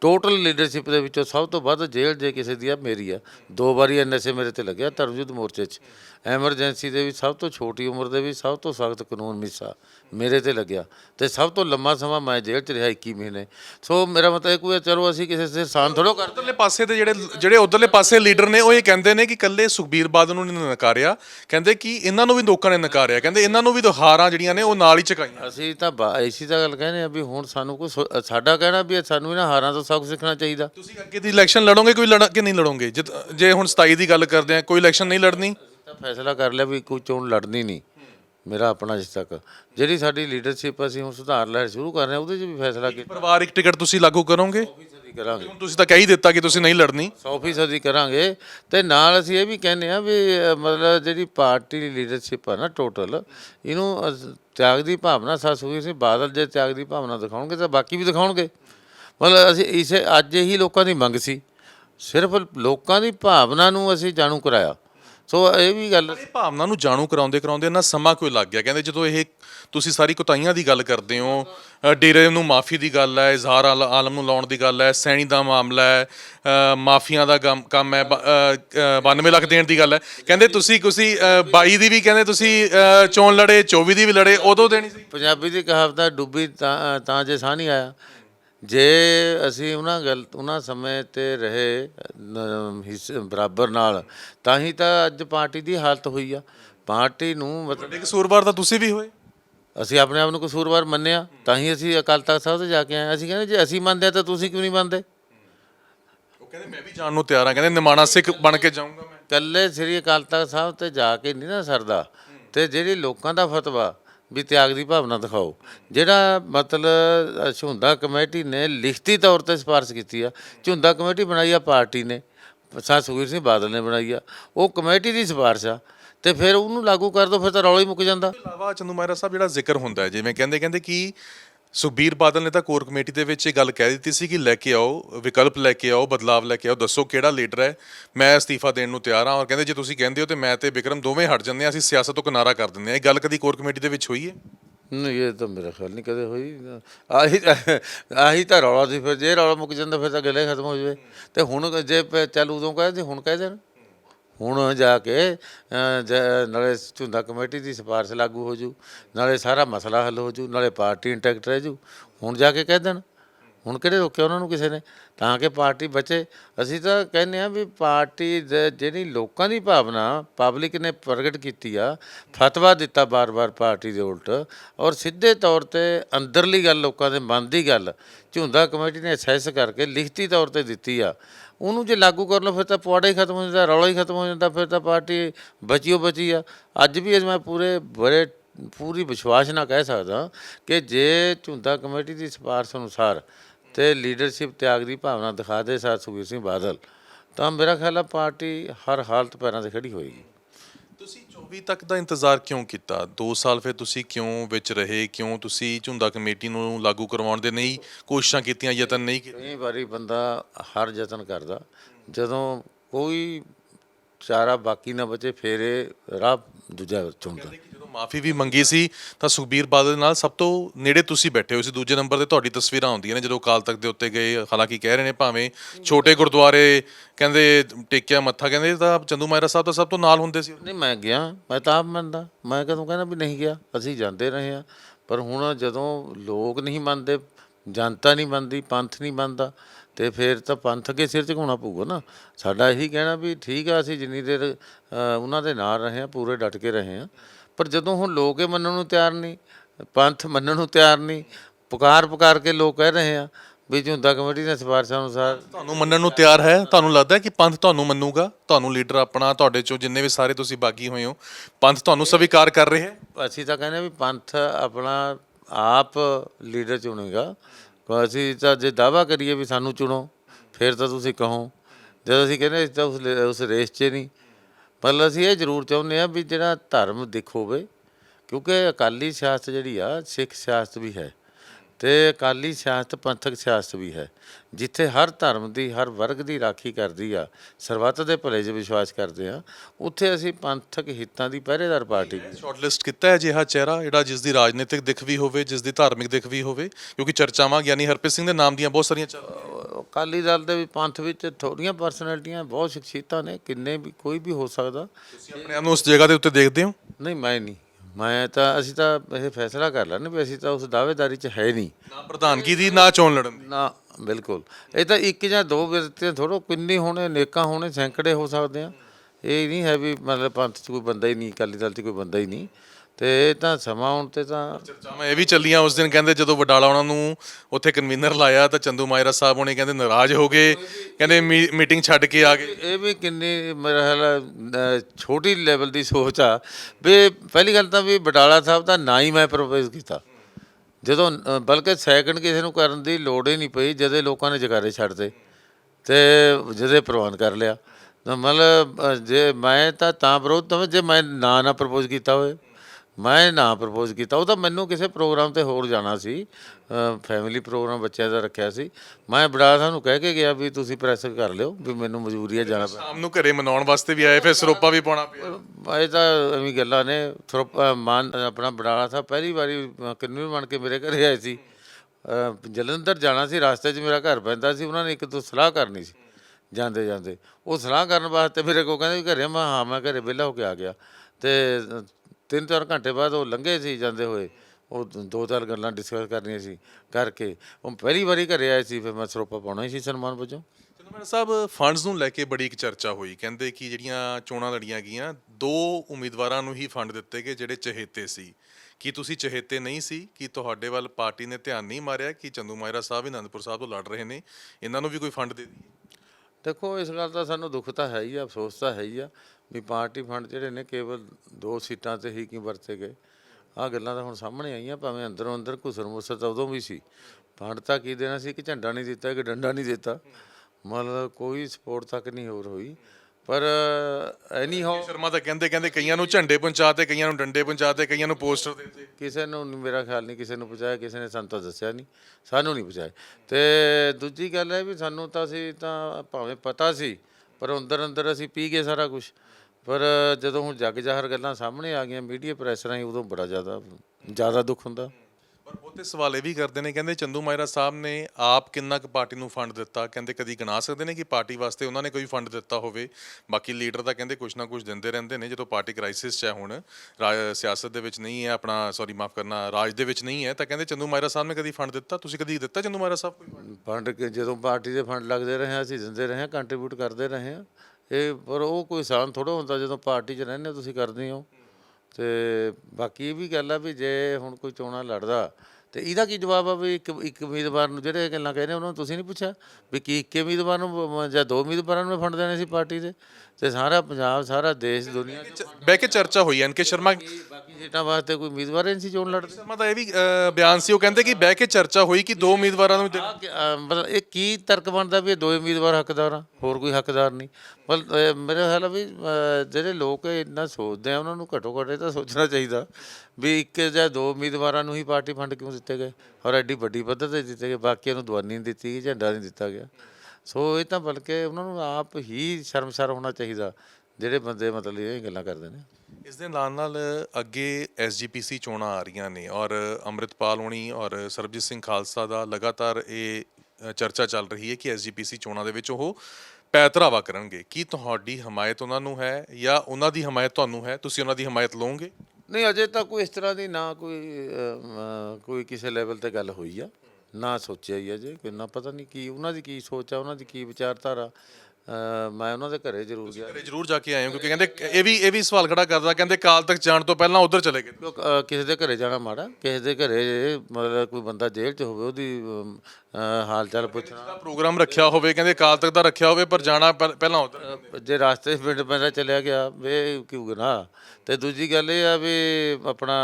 ਟੋਟਲ ਲੀਡਰਸ਼ਿਪ ਦੇ ਵਿੱਚੋਂ ਸਭ ਤੋਂ ਵੱਧ ਜੇਲ੍ਹ ਜੇ ਕਿਸੇ ਦੀ ਆ, ਮੇਰੀ ਆ। ਦੋ ਵਾਰੀ ਐਨਐਸਏ ਮੇਰੇ ਤੇ ਲੱਗਿਆ ਧਰਮਯੁੱਧ ਮੋਰਚੇ 'ਚ। ਐਮਰਜੈਂਸੀ ਦੇ ਵਿੱਚ ਸਭ ਤੋਂ ਛੋਟੀ ਉਮਰ ਦੇ ਵਿੱਚ ਸਭ ਤੋਂ ਸਖਤ ਕਾਨੂੰਨ ਮਿਸਾ ਮੇਰੇ ਤੇ ਲੱਗਿਆ ਤੇ ਸਭ ਤੋਂ ਲੰਮਾ ਸਮਾਂ ਮੈਂ ਜੇਲ੍ਹ 'ਚ ਰਿਹਾ 21 ਮਹੀਨੇ। ਸੋ ਮੇਰਾ ਮਤਲਬ ਇਹ ਕੋਈ ਚਲੋ ਅਸੀਂ ਕਿਸੇ ਸੇ ਸਾਨ ਥੋੜੋ ਕਰਦੇ। ਉਧਰਲੇ ਪਾਸੇ ਦੇ ਜਿਹੜੇ ਜਿਹੜੇ ਉਧਰਲੇ ਪਾਸੇ ਲੀਡਰ ਨੇ ਉਹ ਇਹ ਕਹਿੰਦੇ ਨੇ ਕਿ ਕੱਲੇ ਸੁਖਬੀਰ ਬਾਦਲ ਨੂੰ ਨਹੀਂ ਨਕਾਰਿਆ। ਕਹਿੰਦੇ ਕਿ ਇਹਨਾਂ ਨੂੰ ਵੀ ਲੋਕਾਂ ਨੇ ਨਕਾਰਿਆ। ਕਹਿੰਦੇ ਇਹਨਾਂ ਨੂੰ ਵੀ ਤਾਂ ਹਾਰਾਂ ਜਿਹੜੀਆਂ ਨੇ ਉਹ ਨਾਲ ਹੀ ਚਕਾਈਆਂ। ਅਸੀਂ ਤਾਂ ਇਸੀ ਤਾਂ ਗੱਲ ਕਹਿੰਦੇ ਆ ਵੀ ਹੁਣ ਸਾਨੂੰ ਕੋਈ ਸਾਡਾ ਕਹਿਣਾ ਵੀ ਸਾਨੂੰ ਇਹਨਾਂ ਹਾਰਾਂ ਤੋਂ ਸਭ ਕੁਝ ਸਿੱਖਣਾ ਚਾਹੀਦਾ। ਤੁਸੀਂ ਅੱਗੇ ਦੀ ਇਲੈਕਸ਼ਨ ਲੜੋਗੇ ਕੋਈ ਲੜ ਕੇ ਨਹੀਂ ਲੜੋਗੇ? ਜੇ ਹੁਣ 27 ਦੀ ਗੱਲ ਕਰਦੇ ਆ ਕੋਈ ਇਲੈਕਸ਼ਨ ਨਹੀਂ ਲੜਨੀ। ਫੈਸਲਾ ਕਰ ਲਿਆ ਵੀ ਕੋਈ ਚੋਣ ਲੜਨੀ ਨਹੀਂ ਮੇਰਾ ਆਪਣਾ ਜਿਸ ਤੱਕ। ਜਿਹੜੀ ਸਾਡੀ ਲੀਡਰਸ਼ਿਪ ਅਸੀਂ ਹੁਣ ਸੁਧਾਰ ਲੈ ਸ਼ੁਰੂ ਕਰ ਰਹੇ ਹਾਂ ਉਹਦੇ 'ਚ ਵੀ ਫੈਸਲਾ ਕੀਤਾ। ਪਰਿਵਾਰਿਕ ਟਿਕਟ ਤੁਸੀਂ ਲਾਗੂ ਕਰੋਗੇ? ਕਰਾਂਗੇ। ਹੁਣ ਤੁਸੀਂ ਤਾਂ ਕਹਿ ਹੀ ਦਿੱਤਾ ਕਿ ਤੁਸੀਂ ਨਹੀਂ ਲੜਨੀ। 100 ਫੀਸਦੀ ਕਰਾਂਗੇ। ਤੇ ਨਾਲ ਅਸੀਂ ਇਹ ਵੀ ਕਹਿੰਦੇ ਆ ਵੀ ਮਤਲਬ ਜਿਹੜੀ ਪਾਰਟੀ ਲੀਡਰਸ਼ਿਪ ਆ ਨਾ ਟੋਟਲ ਇਹਨੂੰ ਤਿਆਗ ਦੀ ਭਾਵਨਾ ਸਾਸੂਗੀ ਸੀ ਬਾਦਲ ਜੇ ਤਿਆਗ ਦੀ ਭਾਵਨਾ ਦਿਖਾਉਣਗੇ ਤਾਂ ਬਾਕੀ ਵੀ ਦਿਖਾਉਣਗੇ। ਮਤਲਬ ਅਸੀਂ ਇਸੇ ਅੱਜ ਹੀ ਲੋਕਾਂ ਦੀ ਮੰਗ ਸੀ। ਸਿਰਫ ਲੋਕਾਂ ਦੀ ਭਾਵਨਾ ਨੂੰ ਅਸੀਂ ਜਾਣੂ ਕਰਾਇਆ। ਸੋ ਇਹ ਵੀ ਗੱਲ ਇਹ ਭਾਵਨਾ ਨੂੰ ਜਾਣੂ ਕਰਾਉਂਦੇ ਕਰਾਉਂਦੇ ਨਾ ਸਮਾਂ ਕੋਈ ਲੱਗ ਗਿਆ? ਕਹਿੰਦੇ ਜਦੋਂ ਇਹ ਤੁਸੀਂ ਸਾਰੀ ਕੁਤਾਈਆਂ ਦੀ ਗੱਲ ਕਰਦੇ ਹੋ ਡੇਰੇ ਨੂੰ ਮਾਫੀ ਦੀ ਗੱਲ ਹੈ ਇਜ਼ਹਾਰ ਆਲ- ਆਲਮ ਨੂੰ ਲਾਉਣ ਦੀ ਗੱਲ ਹੈ ਸੈਣੀ ਦਾ ਮਾਮਲਾ ਹੈ ਮਾਫੀਆਂ ਦਾ ਕੰਮ- ਕੰਮ ਹੈ ਬ- ਅ, ਅ, 92 ਲੱਖ ਦੇਣ ਦੀ ਗੱਲ ਹੈ। ਕਹਿੰਦੇ ਤੁਸੀਂ ਤੁਸੀਂ ਅ, 22 ਦੀ ਵੀ ਕਹਿੰਦੇ ਤੁਸੀਂ ਚੋਣ ਲੜੇ 24 ਦੀ ਵੀ ਲੜੇ ਉਦੋਂ ਦੇਣੀ ਸੀ। ਪੰਜਾਬੀ ਦੀ ਕਹਾਵਤ ਹੈ ਡੁੱਬੀ ਤਾਂ ਤਾਂ ਜੇ ਸਾਹ ਨਹੀਂ ਆਇਆ। ਜੇ ਅਸੀਂ ਉਹਨਾਂ ਗੱਲ ਉਹਨਾਂ ਸਮੇਂ ਤੇ ਰਹੇ ਹਿੱਸੇ ਬਰਾਬਰ ਨਾਲ ਤਾਂ ਹੀ ਤਾਂ ਅੱਜ ਪਾਰਟੀ ਦੀ ਹਾਲਤ ਹੋਈ ਆ। ਪਾਰਟੀ ਨੂੰ ਮਤਲਬ ਕਸੂਰਵਾਰ ਤਾਂ ਤੁਸੀਂ ਵੀ ਹੋਏ। ਅਸੀਂ ਆਪਣੇ ਆਪ ਨੂੰ ਕਸੂਰਵਾਰ ਮੰਨਿਆ ਤਾਂ ਹੀ ਅਸੀਂ ਅਕਾਲ ਤਖਤ ਸਾਹਿਬ ਤੇ ਜਾ ਕੇ ਆਏ। ਅਸੀਂ ਕਹਿੰਦੇ ਜੇ ਅਸੀਂ ਮੰਨਦੇ ਹਾਂ ਤਾਂ ਤੁਸੀਂ ਕਿਉਂ ਨਹੀਂ ਮੰਨਦੇ? ਉਹ ਕਹਿੰਦੇ ਮੈਂ ਵੀ ਜਾਣ ਨੂੰ ਤਿਆਰ ਹਾਂ। ਕਹਿੰਦੇ ਨਿਮਾਣਾ ਸਿੱਖ ਬਣ ਕੇ ਜਾਊਂਗਾ ਮੈਂ। ਕੱਲੇ ਸ੍ਰੀ ਅਕਾਲ ਤਖਤ ਸਾਹਿਬ ਤੇ ਜਾ ਕੇ ਨਹੀਂ ਨਾ ਸਰਦਾ। ਤੇ ਜਿਹੜੀ ਲੋਕਾਂ ਦਾ ਫਤਵਾ ਵੀ ਤਿਆਗ ਦੀ ਭਾਵਨਾ ਦਿਖਾਓ। ਜਿਹੜਾ ਮਤਲਬ ਅ, ਝੁੰਦਾ ਕਮੇਟੀ ਨੇ ਲਿਖਤੀ ਤੌਰ ਤੇ ਸਿਫਾਰਿਸ਼ ਕੀਤੀ ਆ ਝੁੰਦਾ ਕਮੇਟੀ ਬਣਾਈ ਆ ਪਾਰਟੀ ਨੇ ਸਾ ਸੁਖਬੀਰ ਸਿੰਘ ਬਾਦਲ ਨੇ ਬਣਾਈ ਆ ਉਹ ਕਮੇਟੀ ਦੀ ਸਿਫਾਰਿਸ਼ ਆ ਤੇ ਫਿਰ ਉਹਨੂੰ ਲਾਗੂ ਕਰ ਦੋ ਫਿਰ ਤਾਂ ਰੌਲਾ ਹੀ ਮੁੱਕ ਜਾਂਦਾ। ਇਲਾਵਾ ਚੰਦੂ ਮਹਿਰਾ ਸਾਹਿਬ ਜਿਹੜਾ ਜ਼ਿਕਰ ਹੁੰਦਾ ਜਿਵੇਂ ਕਹਿੰਦੇ ਕਹਿੰਦੇ ਕਿ ਸੁਖਬੀਰ ਬਾਦਲ ਨੇ ਤਾਂ ਕੋਰ ਕਮੇਟੀ ਦੇ ਵਿੱਚ ਇਹ ਗੱਲ ਕਹਿ ਦਿੱਤੀ ਸੀ ਕਿ ਲੈ ਕੇ ਆਓ, ਵਿਕਲਪ ਲੈ ਕੇ ਆਓ, ਬਦਲਾਵ ਲੈ ਕੇ ਆਓ, ਦੱਸੋ ਕਿਹੜਾ ਲੀਡਰ ਹੈ। ਮੈਂ ਅਸਤੀਫਾ ਦੇਣ ਨੂੰ ਤਿਆਰ ਹਾਂ ਔਰ ਕਹਿੰਦੇ ਜੇ ਤੁਸੀਂ ਕਹਿੰਦੇ ਹੋ ਤੇ ਮੈਂ ਤੇ ਵਿਕਰਮ ਦੋਵੇਂ ਹਟ ਜਾਂਦੇ ਹਾਂ, ਅਸੀਂ ਸਿਆਸਤ ਤੋਂ ਕਿਨਾਰਾ ਕਰ ਦਿੰਦੇ ਹਾਂ। ਇਹ ਗੱਲ ਕਦੀ ਕੋਰ ਕਮੇਟੀ ਦੇ ਵਿੱਚ ਹੋਈ ਹੈ? ਨਹੀਂ, ਇਹ ਤਾਂ ਮੇਰਾ ਖਿਆਲ ਨਹੀਂ ਕਦੇ ਹੋਈ। ਆਹੀ ਆਹੀ ਤਾਂ ਰੌਲਾ ਸੀ, ਫਿਰ ਜੇ ਰੌਲਾ ਮੁੱਕ ਜਾਂਦਾ, ਫਿਰ ਤਾਂ ਗੱਲੇ ਖਤਮ ਹੋ ਜਾਵੇ। ਤੇ ਹੁਣ ਜੇ ਚੱਲ ਉਦੋਂ ਕਹਿ ਦੇ, ਹੁਣ ਕਹਿ ਦੇਣ। ਹੁਣ ਜਾ ਕੇ ਜ- ਨਾਲੇ ਝੁੰਦਾ ਕਮੇਟੀ ਦੀ ਸਿਫਾਰਿਸ਼ ਲਾਗੂ ਹੋ ਜੂ, ਨਾਲੇ ਸਾਰਾ ਮਸਲਾ ਹੱਲ ਹੋ ਜੂ, ਨਾਲੇ ਪਾਰਟੀ ਇੰਟੈਕਟ ਰਹਿ ਜੂ। ਹੁਣ ਜਾ ਕੇ ਕਹਿ ਦੇਣ। ਹੁਣ ਕਿਹੜੇ ਰੋਕਿਆ ਉਹਨਾਂ ਨੂੰ ਕਿਸੇ ਨੇ? ਤਾਂ ਕਿ ਪਾਰਟੀ ਬਚੇ। ਅਸੀਂ ਤਾਂ ਕਹਿੰਦੇ ਆ ਵੀ ਪਾਰਟੀ ਦੇ ਜਿਹੜੀ ਲੋਕਾਂ ਦੀ ਭਾਵਨਾ, ਪਬਲਿਕ ਨੇ ਪ੍ਰਗਟ ਕੀਤੀ ਆ, ਫਤਵਾ ਦਿੱਤਾ ਬਾਰ-ਬਾਰ ਪਾਰਟੀ ਦੇ ਉਲਟ। ਔਰ ਸਿੱਧੇ ਤੌਰ ਤੇ ਅੰਦਰਲੀ ਗੱਲ ਲੋਕਾਂ ਦੇ ਮਨ ਦੀ ਗੱਲ, ਝੁੰਦਾ ਕਮੇਟੀ ਨੇ ਅਸੈਸ ਕਰਕੇ ਲਿਖਤੀ ਤੌਰ ਤੇ ਦਿੱਤੀ ਆ। ਉਹਨੂੰ ਜੇ ਲਾਗੂ ਕਰ ਲਓ, ਫਿਰ ਤਾਂ ਪੁਆੜਾ ਹੀ ਖਤਮ ਹੋ ਜਾਂਦਾ, ਰੌਲਾ ਹੀ ਖਤਮ ਹੋ ਜਾਂਦਾ, ਫਿਰ ਤਾਂ ਪਾਰਟੀ ਬਚੀਓ ਬਚੀ ਆ। ਅੱਜ ਵੀ ਇਸ ਮੈਂ ਪੂਰੇ, ਬੜੇ ਪੂਰੀ ਵਿਸ਼ਵਾਸ ਨਾਲ ਕਹਿ ਸਕਦਾ ਕਿ ਜੇ ਝੁੰਦਾ ਕਮੇਟੀ ਦੀ ਸਿਫਾਰਸ਼ ਅਨੁਸਾਰ ਤੇ ਲੀਡਰਸ਼ਿਪ ਤਿਆਗ ਦੀ ਭਾਵਨਾ ਦਿਖਾ ਦੇ ਸਾਥ ਸੁਖਬੀਰ ਸਿੰਘ ਬਾਦਲ। ਤਾਂ ਮੇਰਾ ਖਿਆਲ ਆ ਪਾਰਟੀ ਹਰ ਹਾਲਤ ਪੈਰਾਂ ਤੇ ਖੜੀ ਹੋਏਗੀ। ਤੁਸੀਂ 24 ਤੱਕ ਦਾ ਇੰਤਜ਼ਾਰ ਕਿਉਂ ਕੀਤਾ? 2 ਸਾਲ ਫਿਰ ਤੁਸੀਂ ਕਿਉਂ ਵਿੱਚ ਰਹੇ? ਕਿਉਂ ਤੁਸੀਂ ਝੁੰਦਾ ਕਮੇਟੀ ਨੂੰ ਲਾਗੂ ਕਰਵਾਉਣ ਦੇ ਨਹੀਂ ਕੋਸ਼ਿਸ਼ਾਂ ਕੀਤੀਆਂ ਯਤਨ ਨਹੀਂ ਕੀਤੇ ਕਈ ਵਾਰੀ ਬੰਦਾ ਹਰ ਯਤਨ ਕਰਦਾ। ਜਦੋਂ ਕੋਈ ਚਾਰਾ ਬਾਕੀ ਨਾ ਬਚੇ ਫੇਰੇ ਰਾਹ ਦੂਜਾ ਚੁਣਦਾ। ਮਾਫੀ ਵੀ ਮੰਗੀ ਸੀ, ਤਾਂ ਸੁਖਬੀਰ ਬਾਦਲ ਦੇ ਨਾਲ ਸਭ ਤੋਂ ਨੇੜੇ ਤੁਸੀਂ ਬੈਠੇ ਹੋ। ਸੀ ਦੂਜੇ ਨੰਬਰ ਤੇ ਤੁਹਾਡੀ ਤਸਵੀਰਾਂ ਆਉਂਦੀਆਂ ਨੇ, ਜਦੋਂ ਅਕਾਲ ਤਖਤ ਦੇ ਉੱਤੇ ਗਏ, ਹਾਲਾਂਕਿ ਕਹਿ ਰਹੇ ਨੇ ਭਾਵੇਂ ਛੋਟੇ ਗੁਰਦੁਆਰੇ, ਕਹਿੰਦੇ ਟੇਕਿਆ ਮੱਥਾ, ਕਹਿੰਦੇ ਤਾਂ ਚੰਦੂ ਮਾਇਰਾ ਸਾਹਿਬ ਤਾਂ ਸਭ ਤੋਂ ਨਾਲ ਹੁੰਦੇ ਸੀ। ਨਹੀਂ, ਮੈਂ ਗਿਆ, ਮੈਂ ਤਾਂ ਆਪ ਮੰਨਦਾ। ਮੈਂ ਕਦੋਂ ਕਹਿੰਦਾ ਵੀ ਨਹੀਂ ਗਿਆ, ਅਸੀਂ ਜਾਂਦੇ ਰਹੇ ਆ ਪਰ ਹੁਣ ਜਦੋਂ ਲੋਕ ਨਹੀਂ ਮੰਨਦੇ, ਜਨਤਾ ਨਹੀਂ ਮੰਨਦੀ, ਪੰਥ ਨਹੀਂ ਮੰਨਦਾ ਤੇ ਫਿਰ ਤਾਂ ਪੰਥ ਅੱਗੇ ਸਿਰ ਝੁਕਾਉਣਾ ਪਊਗਾ ਨਾ। ਸਾਡਾ ਇਹੀ ਕਹਿਣਾ ਵੀ ਠੀਕ ਆ ਅਸੀਂ ਜਿੰਨੀ ਦੇਰ ਉਹਨਾਂ ਦੇ ਨਾਲ ਰਹੇ ਆ ਪੂਰੇ ਡਟ ਕੇ ਰਹੇ ਆ ਪਰ ਜਦੋਂ ਹੁਣ ਲੋਕ ਇਹ ਮੰਨਣ ਨੂੰ ਤਿਆਰ ਨਹੀਂ ਪੰਥ ਮੰਨਣ ਨੂੰ ਤਿਆਰ ਨਹੀਂ ਪੁਕਾਰ ਪੁਕਾਰ ਕੇ ਲੋਕ ਕਹਿ ਰਹੇ ਆ ਵੀ ਝੁੰਦਾ ਕਮੇਟੀ ਦੇ ਸਿਫਾਰਸ਼ਾਂ ਅਨੁਸਾਰ ਤੁਹਾਨੂੰ ਮੰਨਣ ਨੂੰ ਤਿਆਰ ਹੈ? ਤੁਹਾਨੂੰ ਲੱਗਦਾ ਹੈ ਕਿ ਪੰਥ ਤੁਹਾਨੂੰ ਮੰਨੂਗਾ? ਤੁਹਾਨੂੰ ਲੀਡਰ ਆਪਣਾ ਤੁਹਾਡੇ ਚੋਂ ਜਿੰਨੇ ਵੀ ਸਾਰੇ ਤੁਸੀਂ ਬਾਗੀ ਹੋਏ ਹੋ ਪੰਥ ਤੁਹਾਨੂੰ ਸਵੀਕਾਰ ਕਰ ਰਿਹਾ ਹੈ? ਅਸੀਂ ਤਾਂ ਕਹਿੰਦੇ ਵੀ ਪੰਥ ਆਪਣਾ ਆਪ ਲੀਡਰ ਚੁਣੇਗਾ। ਕੋ ਅਸੀਂ ਤਾਂ ਜੇ ਦਾਵਾ ਕਰੀਏ ਵੀ ਸਾਨੂੰ ਚੁਣੋ, ਫਿਰ ਤਾਂ ਤੁਸੀਂ ਕਹੋ। ਜਦੋਂ ਅਸੀਂ ਕਹਿੰਦੇ ਅਸੀਂ ਤਾਂ ਉਸ ਲੇ- ਉਸ ਰੇਸ 'ਚ ਨਹੀਂ। ਪਰ ਅਸੀਂ ਇਹ ਜ਼ਰੂਰ ਚਾਹੁੰਦੇ ਆ ਵੀ ਜਿਹੜਾ ਧਰਮ ਦਿਖ ਹੋਵੇ, ਕਿਉਂਕਿ ਅਕਾਲੀ ਸਿਆਸਤ ਜਿਹੜੀ ਆ, ਸਿੱਖ ਸਿਆਸਤ ਵੀ ਹੈ। ਤੇ ਅਕਾਲੀ ਸਿਆਸਤ ਪੰਥਕ ਸਿਆਸਤ ਵੀ ਹੈ ਜਿੱਥੇ ਹਰ ਧਰਮ ਦੀ ਹਰ ਵਰਗ ਦੀ ਰਾਖੀ ਕਰਦੀ ਆ ਸਰਬੱਤ ਦੇ ਭਲੇ 'ਚ ਵਿਸ਼ਵਾਸ ਕਰਦੇ ਆ ਉੱਥੇ ਅਸੀਂ ਪੰਥਕ ਹਿੱਤਾਂ ਦੀ ਪਹਿਰੇਦਾਰ ਪਾਰਟੀ ਸ਼ਾਰਟਲਿਸਟ ਕੀਤਾ ਹੈ ਅਜਿਹਾ ਚਿਹਰਾ ਜਿਹੜਾ ਜਿਸ ਦੀ ਰਾਜਨੀਤਿਕ ਦਿਖ ਵੀ ਹੋਵੇ ਜਿਸ ਦੀ ਧਾਰਮਿਕ ਦਿਖ ਵੀ ਹੋਵੇ ਕਿਉਂਕਿ ਚਰਚਾਵਾਂ ਗਿਆਨੀ ਹਰਪ੍ਰੀਤ ਸਿੰਘ ਦੇ ਨਾਮ ਦੀਆਂ ਬਹੁਤ ਸਾਰੀਆਂ ਅਕਾਲੀ ਦਲ ਦੇ ਵੀ ਪੰਥ ਵਿੱਚ ਥੋੜੀਆਂ ਪਰਸਨੈਲਿਟੀਆਂ ਬਹੁਤ ਸ਼ਖਸੀਅਤਾਂ ਨੇ ਕਿੰਨੇ ਵੀ ਕੋਈ ਵੀ ਹੋ ਸਕਦਾ। ਤੁਸੀਂ ਆਪਣੇ ਆਪ ਨੂੰ ਉਸ ਜਗ੍ਹਾ ਦੇ ਉੱਤੇ ਦੇਖਦੇ ਹੋ? ਨਹੀਂ ਮੈਂ ਨਹੀਂ। ਮੈਂ ਤਾਂ ਅਸੀਂ ਤਾਂ ਇਹ ਫੈਸਲਾ ਕਰ ਲੈਣੇ ਵੀ ਅਸੀਂ ਤਾਂ ਉਸ ਦਾਅਵੇਦਾਰੀ 'ਚ ਹੈ ਨਹੀਂ। ਨਾ ਪ੍ਰਧਾਨਗੀ ਦੀ ਨਾ ਚੋਣ ਲੜਨ ਦੀ। ਨਾ ਬਿਲਕੁਲ। ਇਹ ਤਾਂ ਇੱਕ ਜਾਂ ਦੋ ਵਿਅਕਤੀ ਥੋੜੋ ਕਿੰਨੇ ਹੋਣੇ ਨੇਕਾਂ ਹੋਣੇ ਸੈਂਕੜੇ ਹੋ ਸਕਦੇ ਆ। ਇਹ ਨਹੀਂ ਹੈ ਵੀ ਮਤਲਬ ਪੰਥ 'ਚ ਕੋਈ ਬੰਦਾ ਹੀ ਨਹੀਂ ਅਕਾਲੀ ਦਲ 'ਚ ਕੋਈ ਬੰਦਾ ਹੀ ਨਹੀਂ। ਤੇ ਇਹ ਤਾਂ ਸਮਾਂ ਹੁਣ ਤੇ ਤਾਂ ਚਰਚਾਵਾਂ ਇਹ ਵੀ ਚੱਲੀਆਂ। ਉਸ ਦਿਨ ਕਹਿੰਦੇ ਜਦੋਂ ਵਡਾਲਾ ਉਹਨਾਂ ਨੂੰ ਉੱਥੇ ਕਨਵੀਨਰ ਲਾਇਆ ਤਾਂ ਚੰਦੂ ਮਾਇਰਾ ਸਾਹਿਬ ਉਹਨੇ ਕਹਿੰਦੇ ਨਾਰਾਜ਼ ਹੋ ਗਏ। ਕਹਿੰਦੇ ਮੀ- ਮੀਟਿੰਗ ਛੱਡ ਕੇ ਆ ਗਏ। ਇਹ ਵੀ ਕਿੰਨੀ ਮੇਰਾ ਖਿਆਲ ਛੋਟੀ ਲੈਵਲ ਦੀ ਸੋਚ ਆ। ਵੀ ਪਹਿਲੀ ਗੱਲ ਤਾਂ ਵੀ ਬਟਾਲਾ ਸਾਹਿਬ ਦਾ ਨਾ ਹੀ ਮੈਂ ਪ੍ਰਪੋਜ਼ ਕੀਤਾ। ਜਦੋਂ ਬਲਕਿ ਸੈਕੰਡ ਕਿਸੇ ਨੂੰ ਕਰਨ ਦੀ ਲੋੜ ਹੀ ਨਹੀਂ ਪਈ ਜਦੇ ਲੋਕਾਂ ਨੇ ਜਗਾਰੇ ਛੱਡਦੇ ਤੇ ਜਦੇ ਪ੍ਰਵਾਨ ਕਰ ਲਿਆ। ਤਾਂ ਮਤਲਬ ਜੇ ਮੈਂ ਤਾਂ ਤਾਂ ਵਿਰੋਧ ਤਾਂ ਜੇ ਮੈਂ ਨਾ ਨਾ ਪ੍ਰਪੋਜ਼ ਕੀਤਾ ਹੋਵੇ। ਮੈਂ ਨਾ ਪ੍ਰਪੋਜ਼ ਕੀਤਾ। ਉਹ ਤਾਂ ਮੈਨੂੰ ਕਿਸੇ ਪ੍ਰੋਗਰਾਮ ਤੇ ਹੋਰ ਜਾਣਾ ਸੀ। ਫੈਮਿਲੀ ਪ੍ਰੋਗਰਾਮ ਬੱਚਿਆਂ ਦਾ ਰੱਖਿਆ ਸੀ। ਮੈਂ ਬੜਾ ਸਾਹਿਬ ਨੂੰ ਕਹਿ ਕੇ ਗਿਆ ਵੀ ਤੁਸੀਂ ਪ੍ਰੈਸ ਕਰ ਲਿਓ ਵੀ ਮੈਨੂੰ ਮਜਬੂਰੀ ਹੈ ਜਾਣਾ। ਸ਼ਾਮ ਨੂੰ ਘਰੇ ਮਨਾਉਣ ਵਾਸਤੇ ਵੀ ਆਏ ਫਿਰ ਸਰੋਪਾ ਵੀ ਪਾਉਣਾ ਪਿਆ। ਪਿਆ ਇਹ ਤਾਂ ਐਵੇਂ ਗੱਲਾਂ ਨੇ। ਥਰਪ ਮਾਨ ਆਪਣਾ ਬਡਾਲਾ ਸਾਹਿਬ ਪਹਿਲੀ ਵਾਰੀ ਕਿੰਨੂ ਬਣ ਕੇ ਮੇਰੇ ਘਰੇ ਆਏ ਸੀ। ਅ, ਜਲੰਧਰ ਜਾਣਾ ਸੀ ਰਸਤੇ 'ਚ ਮੇਰਾ ਘਰ ਪੈਂਦਾ ਸੀ। ਉਹਨਾਂ ਨੇ ਇੱਕ ਤੋਂ ਸਲਾਹ ਕਰਨੀ ਸੀ ਜਾਂਦੇ ਜਾਂਦੇ। ਉਹ ਸਲਾਹ ਕਰਨ ਵਾਸਤੇ ਮੇਰੇ ਕੋਲ ਕਹਿੰਦੇ ਵੀ ਘਰੇ ਮੈਂ ਹਾਂ ਮੈਂ ਘਰੇ ਵਿਹਲਾ ਹੋ ਕੇ ਆ ਗਿਆ। ਤੇ ਅ, ਤਿੰਨ ਚਾਰ ਘੰਟੇ ਬਾਅਦ ਉਹ ਲੰਘੇ ਸੀ ਜਾਂਦੇ ਹੋਏ। ਉਹ ਦੋ ਚਾਰ ਗੱਲਾਂ ਡਿਸਕਸ ਕਰਨੀਆਂ ਸੀ ਕਰਕੇ। ਉਹ ਪਹਿਲੀ ਵਾਰੀ ਘਰੇ ਆਏ ਸੀ ਫਿਰ ਮੈਂ ਸਰੋਪਾ ਪਾਉਣਾ ਸੀ ਸਨਮਾਨ ਵਜੋਂ। ਮੇਰੇ ਸਾਹਿਬ ਫੰਡਸ ਨੂੰ ਲੈ ਕੇ ਬੜੀ ਇੱਕ ਚਰਚਾ ਹੋਈ। ਕਹਿੰਦੇ ਕਿ ਜਿਹੜੀਆਂ ਚੋਣਾਂ ਲੜੀਆਂ ਗਈਆਂ ਦੋ ਉਮੀਦਵਾਰਾਂ ਨੂੰ ਹੀ ਫੰਡ ਦਿੱਤੇ ਗਏ ਜਿਹੜੇ ਚਹੇਤੇ ਸੀ। ਕੀ ਤੁਸੀਂ ਚਹੇਤੇ ਨਹੀਂ ਸੀ ਕਿ ਤੁਹਾਡੇ ਵੱਲ ਪਾਰਟੀ ਨੇ ਧਿਆਨ ਨਹੀਂ ਮਾਰਿਆ ਕਿ ਚੰਦੂ ਮਾਇਰਾ ਸਾਹਿਬ ਅਨੰਦਪੁਰ ਸਾਹਿਬ ਤੋਂ ਲੜ ਰਹੇ ਨੇ? ਇਹਨਾਂ ਨੂੰ ਵੀ ਕੋਈ ਫੰਡ ਦੇ ਦਈਏ। ਦੇਖੋ ਇਸ ਗੱਲ ਦਾ ਸਾਨੂੰ ਦੁੱਖ ਤਾਂ ਹੈ ਹੀ ਆ ਅਫਸੋਸ ਤਾਂ ਹੈ ਹੀ ਆ। ਵੀ ਪਾਰਟੀ ਫੰਡ ਜਿਹੜੇ ਨੇ ਕੇਵਲ ਦੋ ਸੀਟਾਂ ਤੇ ਹੀ ਕਿਉਂ ਵਰਤੇ ਗਏ? ਆ ਗੱਲਾਂ ਤਾਂ ਹੁਣ ਸਾਹਮਣੇ ਆਈਆਂ ਭਾਵੇਂ ਅੰਦਰੋਂ ਅੰਦਰ ਘੁਸਰ ਮੁਸਰ ਤਾਂ ਉਦੋਂ ਵੀ ਸੀ। ਫੰਡ ਤਾਂ ਕੀ ਦੇਣਾ ਸੀ? ਕਿ ਝੰਡਾ ਨਹੀਂ ਦਿੱਤਾ ਕਿ ਡੰਡਾ ਨਹੀਂ ਦਿੱਤਾ। ਮਤਲਬ ਕੋਈ ਸਪੋਰਟ ਤੱਕ ਨਹੀਂ ਹੋਰ ਹੋਈ। ਪਰ ਐਨੀ ਹੋ ਸ਼ਰਮਾ ਤਾਂ ਕਹਿੰਦੇ ਕਹਿੰਦੇ ਕਈਆਂ ਨੂੰ ਝੰਡੇ ਪਹੁੰਚਾਤੇ ਕਈਆਂ ਨੂੰ ਡੰਡੇ ਪਹੁੰਚਾਤੇ ਕਈਆਂ ਨੂੰ ਪੋਸਟਰ ਦਿੱਤੇ ਕਿਸੇ ਨੂੰ ਨੀ- ਮੇਰਾ ਖਿਆਲ ਨਹੀਂ ਕਿਸੇ ਨੂੰ ਪਹੁੰਚਾਇਆ ਕਿਸੇ ਨੇ ਸਾਨੂੰ ਤਾਂ ਦੱਸਿਆ ਨਹੀਂ ਸਾਨੂੰ ਨਹੀਂ ਪਹੁੰਚਾਇਆ। ਤੇ ਦੂਜੀ ਗੱਲ ਹੈ ਵੀ ਸਾਨੂੰ ਤਾਂ ਅਸੀਂ ਤਾਂ ਭਾਵੇਂ ਪਤਾ ਸੀ ਪਰ ਅੰਦਰ ਅੰਦਰ ਅਸੀਂ ਪੀ ਗਏ ਸਾਰਾ ਕੁਝ ਪਰ ਜਦੋਂ ਹੁਣ ਜੱਗ ਜ਼ਾਹਰ ਗੱਲਾਂ ਸਾਹਮਣੇ ਆ ਗਈਆਂ ਮੀਡੀਆ ਪ੍ਰੈਸ ਰਾਹੀਂ ਉਦੋਂ ਬੜਾ ਜ਼ਿਆਦਾ ਜ਼ਿਆਦਾ ਦੁੱਖ ਹੁੰਦਾ। ਪਰ ਬਹੁਤੇ ਸਵਾਲ ਇਹ ਵੀ ਕਰਦੇ ਨੇ ਕਹਿੰਦੇ ਚੰਦੂ ਮਾਇਰਾ ਸਾਹਿਬ ਨੇ ਆਪ ਕਿੰਨਾ ਕੁ ਪਾਰਟੀ ਨੂੰ ਫੰਡ ਦਿੱਤਾ? ਕਹਿੰਦੇ ਕਦੀ ਗਿਣਾ ਸਕਦੇ ਨੇ ਕਿ ਪਾਰਟੀ ਵਾਸਤੇ ਉਹਨਾਂ ਨੇ ਕੋਈ ਫੰਡ ਦਿੱਤਾ ਹੋਵੇ? ਬਾਕੀ ਲੀਡਰ ਤਾਂ ਕਹਿੰਦੇ ਕੁਝ ਨਾ ਕੁਝ ਦਿੰਦੇ ਰਹਿੰਦੇ ਨੇ ਜਦੋਂ ਪਾਰਟੀ ਕ੍ਰਾਈਸਿਸ 'ਚ ਹੈ ਹੁਣ ਸਿਆਸਤ ਦੇ ਵਿੱਚ ਨਹੀਂ ਹੈ ਆਪਣਾ ਸੌਰੀ ਮਾਫ ਕਰਨਾ ਰਾਜ ਦੇ ਵਿੱਚ ਨਹੀਂ ਹੈ ਤਾਂ ਕਹਿੰਦੇ ਚੰਦੂ ਮਾਇਰਾ ਸਾਹਿਬ ਨੇ ਕਦੀ ਫੰਡ ਦਿੱਤਾ? ਤੁਸੀਂ ਕਦੀ ਦਿੱਤਾ ਚੰਦੂ ਮਾਇਰਾ ਸਾਹਿਬ ਕੋਈ? ਫੰਡ? ਜਦੋਂ ਪਾਰਟੀ ਦੇ ਫੰਡ ਲੱਗਦੇ ਰਹੇ ਅਸੀਂ ਦਿੰਦੇ ਰਹੇ ਹਾਂ ਕੰਟਰੀਬਿਊਟ ਕਰਦੇ ਰਹੇ ਹਾਂ। ਇਹ ਪਰ ਉਹ ਕੋਈ ਸਾਨ ਥੋੜਾ ਹੁੰਦਾ ਜਦੋਂ ਪਾਰਟੀ 'ਚ ਰਹਿੰਦੇ ਹੋ ਤੁਸੀਂ ਕਰਦੇ ਹੋ। ਤੇ ਬਾਕੀ ਇਹ ਵੀ ਗੱਲ ਆ ਵੀ ਜੇ ਹੁਣ ਕੋਈ ਚੋਣਾਂ ਲੜਦਾ ਤੇ ਇਹਦਾ ਕੀ ਜਵਾਬ ਆ ਵੀ ਇੱਕ ਇੱਕ ਉਮੀਦਵਾਰ ਨੂੰ ਜਿਹੜੇ ਗੱਲਾਂ ਕਹਿੰਦੇ ਉਹਨਾਂ ਨੂੰ ਤੁਸੀਂ ਨਹੀਂ ਪੁੱਛਿਆ? ਵੀ ਕੀ ਇੱਕ ਉਮੀਦਵਾਰ ਨੂੰ ਜਾਂ ਦੋ ਉਮੀਦਵਾਰਾਂ ਨੂੰ ਫੰਡ ਦੇਣੇ ਸੀ ਪਾਰਟੀ ਦੇ? ਤੇ ਸਾਰਾ ਪੰਜਾਬ ਸਾਰਾ ਦੇਸ਼ ਦੁਨੀਆ ਬਹਿ ਕੇ ਚਰਚਾ ਹੋਈ ਐਨ ਕੇ ਸ਼ਰਮਾ। ਬਾਕੀ ਸੀਟਾਂ ਵਾਸਤੇ ਕੋਈ ਉਮੀਦਵਾਰ ਨਹੀਂ ਸੀ ਚੋਣ ਲੜਦੇ। ਸ਼ਰਮਾ ਦਾ ਇਹ ਵੀ ਬਿਆਨ ਸੀ ਉਹ ਕਹਿੰਦੇ ਕਿ ਬਹਿ ਕੇ ਚਰਚਾ ਹੋਈ ਕਿ ਦੋ ਉਮੀਦਵਾਰਾਂ ਨੂੰ ਮਤਲਬ ਇਹ ਕੀ ਤਰਕ ਬਣਦਾ ਵੀ ਇਹ ਦੋ ਉਮੀਦਵਾਰ ਹੱਕਦਾਰ ਆ? ਹੋਰ ਕੋਈ ਹੱਕਦਾਰ ਨਹੀਂ। ਮਤਲਬ ਅਹ ਮੇਰੇ ਖਿਆਲ ਆ ਵੀ ਅਹ ਜਿਹੜੇ ਲੋਕ ਇੰਨਾ ਸੋਚਦੇ ਆ ਉਹਨਾਂ ਨੂੰ ਘੱਟੋ ਘੱਟ ਇਹ ਤਾਂ ਸੋਚਣਾ ਚਾਹੀਦਾ ਵੀ ਇੱਕ ਜਾਂ ਦੋ ਉਮੀਦਵਾਰਾਂ ਨੂੰ ਹੀ ਪਾਰਟੀ ਫੰਡ ਕਿਉਂ ਦਿੱਤੇ ਗਏ? ਔਰ ਐਡੀ ਵੱਡੀ ਪੱਧਰ ਤੇ ਦਿੱਤੇ ਗਏ ਬਾਕੀਆਂ ਨੂੰ ਦਵਾਨੀ ਨਹੀਂ ਦਿੱਤੀ ਗਈ ਝੰਡਾ ਨਹੀਂ ਦਿੱਤਾ ਗਿਆ। ਸੋ ਇਹ ਤਾਂ ਬਲਕਿ ਉਹਨਾਂ ਨੂੰ ਆਪ ਹੀ ਸ਼ਰਮਸਾਰ ਹੋਣਾ ਚਾਹੀਦਾ ਜਿਹੜੇ ਬੰਦੇ ਮਤਲਬ ਇਹ ਗੱਲਾਂ ਕਰਦੇ ਨੇ। ਇਸ ਦੇ ਨਾਲ ਨਾਲ ਅੱਗੇ ਐਸਜੀਪੀਸੀ ਚੋਣਾਂ ਆ ਰਹੀਆਂ ਨੇ ਔਰ ਅੰਮ੍ਰਿਤਪਾਲ ਹੋਣੀ ਔਰ ਸਰਬਜੀਤ ਸਿੰਘ ਖਾਲਸਾ ਦਾ ਲਗਾਤਾਰ ਇਹ ਅ, ਚਰਚਾ ਚੱਲ ਰਹੀ ਹੈ ਕਿ ਐਸਜੀਪੀਸੀ ਚੋਣਾਂ ਦੇ ਵਿੱਚ ਉਹ ਪੈ ਧਰਾਵਾ ਕਰਨਗੇ। ਕੀ ਤੁਹਾਡੀ ਹਮਾਇਤ ਉਹਨਾਂ ਨੂੰ ਹੈ ਜਾਂ ਉਹਨਾਂ ਦੀ ਹਮਾਇਤ ਤੁਹਾਨੂੰ ਹੈ? ਤੁਸੀਂ ਉਹਨਾਂ ਦੀ ਹਮਾਇਤ ਲਓਗੇ? ਨਹੀਂ ਅਜੇ ਤਾਂ ਕੋਈ ਇਸ ਤਰ੍ਹਾਂ ਦੀ ਨਾ ਕੋਈ ਅਮ, ਕੋਈ ਕਿਸੇ ਲੈਵਲ ਤੇ ਗੱਲ ਹੋਈ ਆ। ਨਾ ਸੋਚਿਆ ਹੀ ਅਜੇ ਕੋਈ ਨਾ ਪਤਾ ਨਹੀਂ ਕੀ ਉਹਨਾਂ ਦੀ ਕੀ ਸੋਚ ਆ ਉਹਨਾਂ ਦੀ ਕੀ ਵਿਚਾਰਧਾਰਾ। ਮੈਂ ਉਹਨਾਂ ਦੇ ਘਰੇ ਜ਼ਰੂਰ ਗਿਆ ਘਰੇ ਜ਼ਰੂਰ ਜਾ ਕੇ ਆਏ ਹੋ ਕਿਉਂਕਿ ਕਹਿੰਦੇ ਇਹ ਵੀ ਇਹ ਵੀ ਸਵਾਲ ਖੜਾ ਕਰਦਾ ਕਹਿੰਦੇ ਕਾਲ ਤੱਕ ਜਾਣ ਤੋਂ ਪਹਿਲਾਂ ਉਧਰ ਚਲੇ ਗਏ। ਕਿਸੇ ਦੇ ਘਰੇ ਜਾਣਾ ਮਾੜਾ ਕਿਸੇ ਦੇ ਘਰੇ ਮਤਲਬ ਕੋਈ ਬੰਦਾ ਜੇਲ੍ਹ 'ਚ ਹੋਵੇ ਉਹਦੀ ਅਮ, ਹਾਲ ਚਾਲ ਪੁੱਛਣਾ। ਦਾ ਪ੍ਰੋਗਰਾਮ ਰੱਖਿਆ ਹੋਵੇ ਕਹਿੰਦੇ ਕਾਲ ਤੱਕ ਦਾ ਰੱਖਿਆ ਹੋਵੇ ਪਰ ਜਾਣਾ ਪਹਿ- ਪਹਿਲਾਂ ਉਧਰ। ਜੇ ਰਾਸਤੇ 'ਚ ਪਿੰਡ ਬੰਦਾ ਚਲਿਆ ਗਿਆ ਵੇ ਕਿਉਂ ਗੁਨਾਹ? ਤੇ ਦੂਜੀ ਗੱਲ ਇਹ ਆ ਵੀ ਆਪਣਾ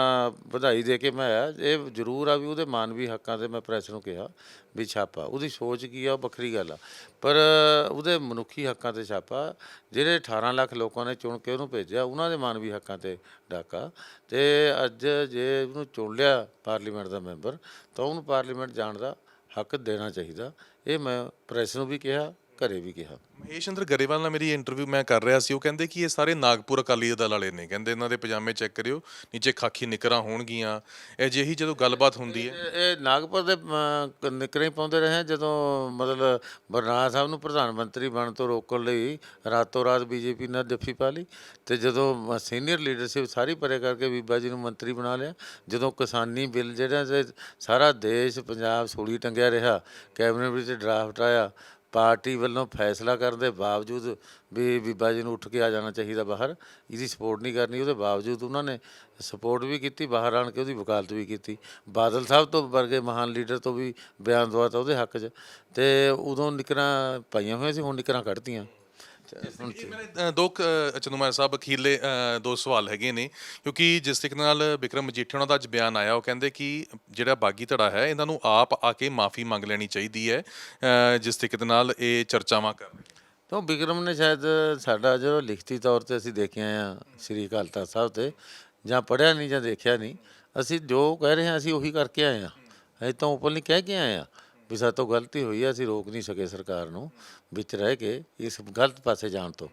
ਵਧਾਈ ਦੇ ਕੇ ਮੈਂ ਆਇਆ ਇਹ ਜ਼ਰੂਰ ਆ ਵੀ ਉਹਦੇ ਮਾਨਵੀ ਹੱਕਾਂ ਤੇ ਮੈਂ ਪ੍ਰੈਸ ਨੂੰ ਕਿਹਾ। ਵੀ ਛਾਪਾ। ਉਹਦੀ ਸੋਚ ਕੀ ਆ, ਉਹ ਵੱਖਰੀ ਗੱਲ ਆ। ਪਰ ਉਹਦੇ ਮਨੁੱਖੀ ਹੱਕਾਂ ਤੇ ਛਾਪਾ, ਜਿਹੜੇ 18 ਲੱਖ ਲੋਕਾਂ ਨੇ ਚੁਣ ਕੇ ਉਹਨੂੰ ਭੇਜਿਆ, ਉਹਨਾਂ ਦੇ ਮਾਨਵੀ ਹੱਕਾਂ ਤੇ ਡਾਕਾ। ਤੇ ਅੱਜ ਜੇ ਉਹਨੂੰ ਚੁਣ ਲਿਆ ਪਾਰਲੀਮੈਂਟ ਦਾ ਮੈਂਬਰ, ਤਾਂ ਉਹਨੂੰ ਪਾਰਲੀਮੈਂਟ ਜਾਣ ਦਾ ਹੱਕ ਦੇਣਾ ਚਾਹੀਦਾ। ਇਹ ਮੈਂ ਪ੍ਰੈਸ ਨੂੰ ਵੀ ਕਿਹਾ ਘਰੇ ਵੀ ਕਿਹਾ। ਮਹੇਸ਼ੰਦਰ ਗਰੇਵਾਲ ਨਾਲ ਮੇਰੀ ਇੰਟਰਵਿਊ ਮੈਂ ਕਰ ਰਿਹਾ ਸੀ ਉਹ ਕਹਿੰਦੇ ਕਿ ਇਹ ਸਾਰੇ ਨਾਗਪੁਰ ਅਕਾਲੀ ਦਲ ਵਾਲੇ ਨੇ। ਕਹਿੰਦੇ ਇਹਨਾਂ ਦੇ ਪਜਾਮੇ ਚੈੱਕ ਕਰਿਓ ਨੀਚੇ ਖਾਕੀ ਨਿਕਰਾਂ ਹੋਣਗੀਆਂ। ਅਜਿਹੀ ਜਦੋਂ ਗੱਲਬਾਤ ਹੁੰਦੀ ਹੈ। ਇਹ ਨਾਗਪੁਰ ਦੇ ਅਮ, ਨਿਕਰੇ ਹੀ ਪਾਉਂਦੇ ਰਹੇ ਜਦੋਂ ਮਤਲਬ ਬਰਨਾਲਾ ਸਾਹਿਬ ਨੂੰ ਪ੍ਰਧਾਨ ਮੰਤਰੀ ਬਣਨ ਤੋਂ ਰੋਕਣ ਲਈ ਰਾਤੋਂ ਰਾਤ ਬੀਜੇਪੀ ਨੇ ਜੱਫੀ ਪਾ ਲਈ ਤੇ ਜਦੋਂ ਸੀਨੀਅਰ ਲੀਡਰਸ਼ਿਪ ਸਾਰੀ ਪਰੇ ਕਰਕੇ ਬੀਬਾ ਜੀ ਨੂੰ ਮੰਤਰੀ ਬਣਾ ਲਿਆ ਜਦੋਂ ਕਿਸਾਨੀ ਬਿੱਲ ਜਿਹੜਾ ਤੇ ਸਾਰਾ ਦੇਸ਼ ਪੰਜਾਬ ਸੂਲੀ ਟੰਗਿਆ ਰਿਹਾ ਕੈਬਨਿਟ ਵਿੱਚ ਡਰਾਫਟ ਆਇਆ ਪਾਰਟੀ ਵੱਲੋਂ ਫੈਸਲਾ ਕਰਨ ਦੇ ਬਾਵਜੂਦ ਵੀ ਬੀਬਾ ਜੀ ਨੂੰ ਉੱਠ ਕੇ ਆ ਜਾਣਾ ਚਾਹੀਦਾ ਬਾਹਰ, ਇਹਦੀ ਸਪੋਰਟ ਨਹੀਂ ਕਰਨੀ, ਉਹਦੇ ਬਾਵਜੂਦ ਉਹਨਾਂ ਨੇ ਸਪੋਰਟ ਵੀ ਕੀਤੀ, ਬਾਹਰ ਆਣ ਕੇ ਉਹਦੀ ਵਕਾਲਤ ਵੀ ਕੀਤੀ। ਬਾਦਲ ਸਾਹਿਬ ਤੋਂ ਵਰਗੇ ਮਹਾਨ ਲੀਡਰ ਤੋਂ ਵੀ ਬਿਆਨ ਦਵਾਤਾ ਉਹਦੇ ਹੱਕ 'ਚ। ਤੇ ਉਦੋਂ ਨਿਕਰਾਂ ਪਾਈਆਂ ਹੋਈਆਂ ਸੀ, ਹੁਣ ਨਿਕਰਾਂ ਕੱਢਤੀਆਂ। ਦੋ ਕੁ, ਅ, ਚੰਦੂਮਾਨ ਸਾਹਿਬ ਅਖੀਰਲੇ ਅ, ਦੋ ਸਵਾਲ ਹੈਗੇ ਨੇ ਕਿਉਂਕਿ ਜਿਸ ਤਰੀਕੇ ਨਾਲ ਵਿਕਰਮ ਮਜੀਠੀਆ ਉਹਨਾਂ ਦਾ ਅੱਜ ਬਿਆਨ ਆਇਆ ਉਹ ਕਹਿੰਦੇ ਕਿ ਜਿਹੜਾ ਬਾਗੀ ਧੜਾ ਹੈ ਇਹਨਾਂ ਨੂੰ ਆਪ ਆ ਕੇ ਮਾਫੀ ਮੰਗ ਲੈਣੀ ਚਾਹੀਦੀ ਹੈ ਜਿਸ ਤਰੀਕੇ ਦੇ ਨਾਲ ਇਹ ਚਰਚਾਵਾਂ ਕਰ ਰਹੇ ਤਾਂ ਵਿਕਰਮ ਨੇ ਸ਼ਾਇਦ ਸਾਡਾ ਜਦੋਂ ਲਿਖਤੀ ਤੌਰ ਤੇ ਅਸੀਂ ਦੇਖਿਆ ਆ ਸ੍ਰੀ ਅਕਾਲ ਤਖਤ ਸਾਹਿਬ ਤੇ ਜਾਂ ਪੜਿਆ ਨਹੀਂ ਜਾਂ ਦੇਖਿਆ ਨਹੀਂ ਅਸੀਂ ਜੋ ਕਹਿ ਰਹੇ ਹਾਂ ਅਸੀਂ ਉਹੀ ਕਰਕੇ ਆਏ ਆ ਅਸੀਂ ਤਾਂ ਓਪਨਲੀ ਕਹਿ ਕੇ ਆਏ ਆ ਵੀ ਸਾਡੇ ਤੋਂ ਗਲਤੀ ਹੋਈ ਆ ਅਸੀਂ ਰੋਕ ਨਹੀਂ ਸਕੇ ਸਰਕਾਰ ਨੂੰ ਵਿੱਚ ਰਹਿ ਕੇ ਇਸ ਗਲਤ ਪਾਸੇ ਜਾਣ ਤੋਂ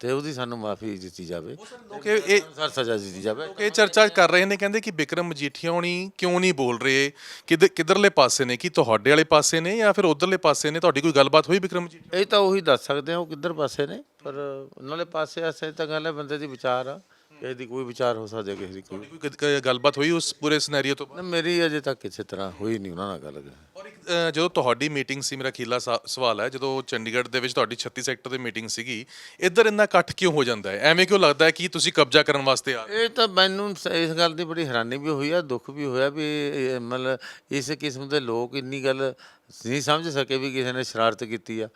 ਤੇ ਉਹਦੀ ਸਾਨੂੰ ਮਾਫੀ ਦਿੱਤੀ ਜਾਵੇ। ਲੋਕ ਇਹ ਇਹ ਅਨੁਸਾਰ ਸਜ਼ਾ ਦਿੱਤੀ ਜਾਵੇ। ਇਹ ਚਰਚਾ ਕਰ ਰਹੇ ਨੇ ਕਹਿੰਦੇ ਕਿ ਵਿਕਰਮ ਮਜੀਠੀਆ ਹੋਣੀ ਕਿਉਂ ਨਹੀਂ ਬੋਲ ਰਹੇ? ਕਿਧ ਕਿਧਰਲੇ ਪਾਸੇ ਨੇ? ਕਿ ਤੁਹਾਡੇ ਵਾਲੇ ਪਾਸੇ ਨੇ ਜਾਂ ਫਿਰ ਉਧਰਲੇ ਪਾਸੇ ਨੇ? ਤੁਹਾਡੀ ਕੋਈ ਗੱਲਬਾਤ ਹੋਈ ਵਿਕਰਮ ਮਜੀਠੀਆ ਇਹ ਤਾਂ ਉਹੀ ਦੱਸ ਸਕਦੇ ਆ ਉਹ ਕਿੱਧਰ ਪਾਸੇ ਨੇ ਪਰ ਨਾਲੇ ਪਾਸੇ ਆਸੇ ਤਾਂ ਗੱਲ ਹੈ ਬੰਦੇ ਦੀ ਵਿਚਾਰ ਆ। ਕਿਸੇ ਦੀ ਕੋਈ ਵਿਚਾਰ ਹੋ ਸਕਦਾ ਕਿਸੇ ਦੀ ਕੋਈ ਕੋਈ ਕਦ- ਕ- ਗੱਲਬਾਤ ਹੋਈ ਉਸ ਪੂਰੇ ਸਿਨੈਰੀਓ ਤੋਂ ਬਾਅਦ? ਨਾ, ਮੇਰੀ ਅਜੇ ਤੱਕ ਕਿਸੇ ਤਰ੍ਹਾਂ ਹੋਈ ਨਹੀਂ ਉਹਨਾਂ ਨਾਲ ਗੱਲ। ਔਰ ਇੱਕ ਅ, ਜਦੋਂ ਤੁਹਾਡੀ ਮੀਟਿੰਗ ਸੀ ਮੇਰਾ ਖੀਲਾ ਸਾ- ਸਵਾਲ ਹੈ ਜਦੋਂ ਚੰਡੀਗੜ੍ਹ ਦੇ ਵਿੱਚ ਤੁਹਾਡੀ 36 ਸੈਕਟਰ ਦੀ ਮੀਟਿੰਗ ਸੀਗੀ ਇੱਧਰ ਇੰਨਾ ਇਕੱਠ ਕਿਉਂ ਹੋ ਜਾਂਦਾ ਹੈ? ਐਵੇਂ ਕਿਉਂ ਲੱਗਦਾ ਹੈ ਕਿ ਤੁਸੀਂ ਕਬਜ਼ਾ ਕਰਨ ਵਾਸਤੇ ਆ ਰਹੇ ਹੋ? ਇਹ ਤਾਂ ਮੈਨੂੰ ਸ- ਇਸ ਗੱਲ ਦੀ ਬੜੀ ਹੈਰਾਨੀ ਵੀ ਹੋਈ ਆ ਦੁੱਖ ਵੀ ਹੋਇਆ ਵੀ ਇਹ ਮਤਲਬ ਇਸ ਕਿਸਮ ਦੇ ਲੋਕ ਇੰਨੀ ਗੱਲ ਨਹੀਂ ਸਮਝ ਸਕੇ ਵੀ ਕਿਸੇ ਨੇ ਸ਼ਰਾਰਤ ਕੀਤੀ ਆ।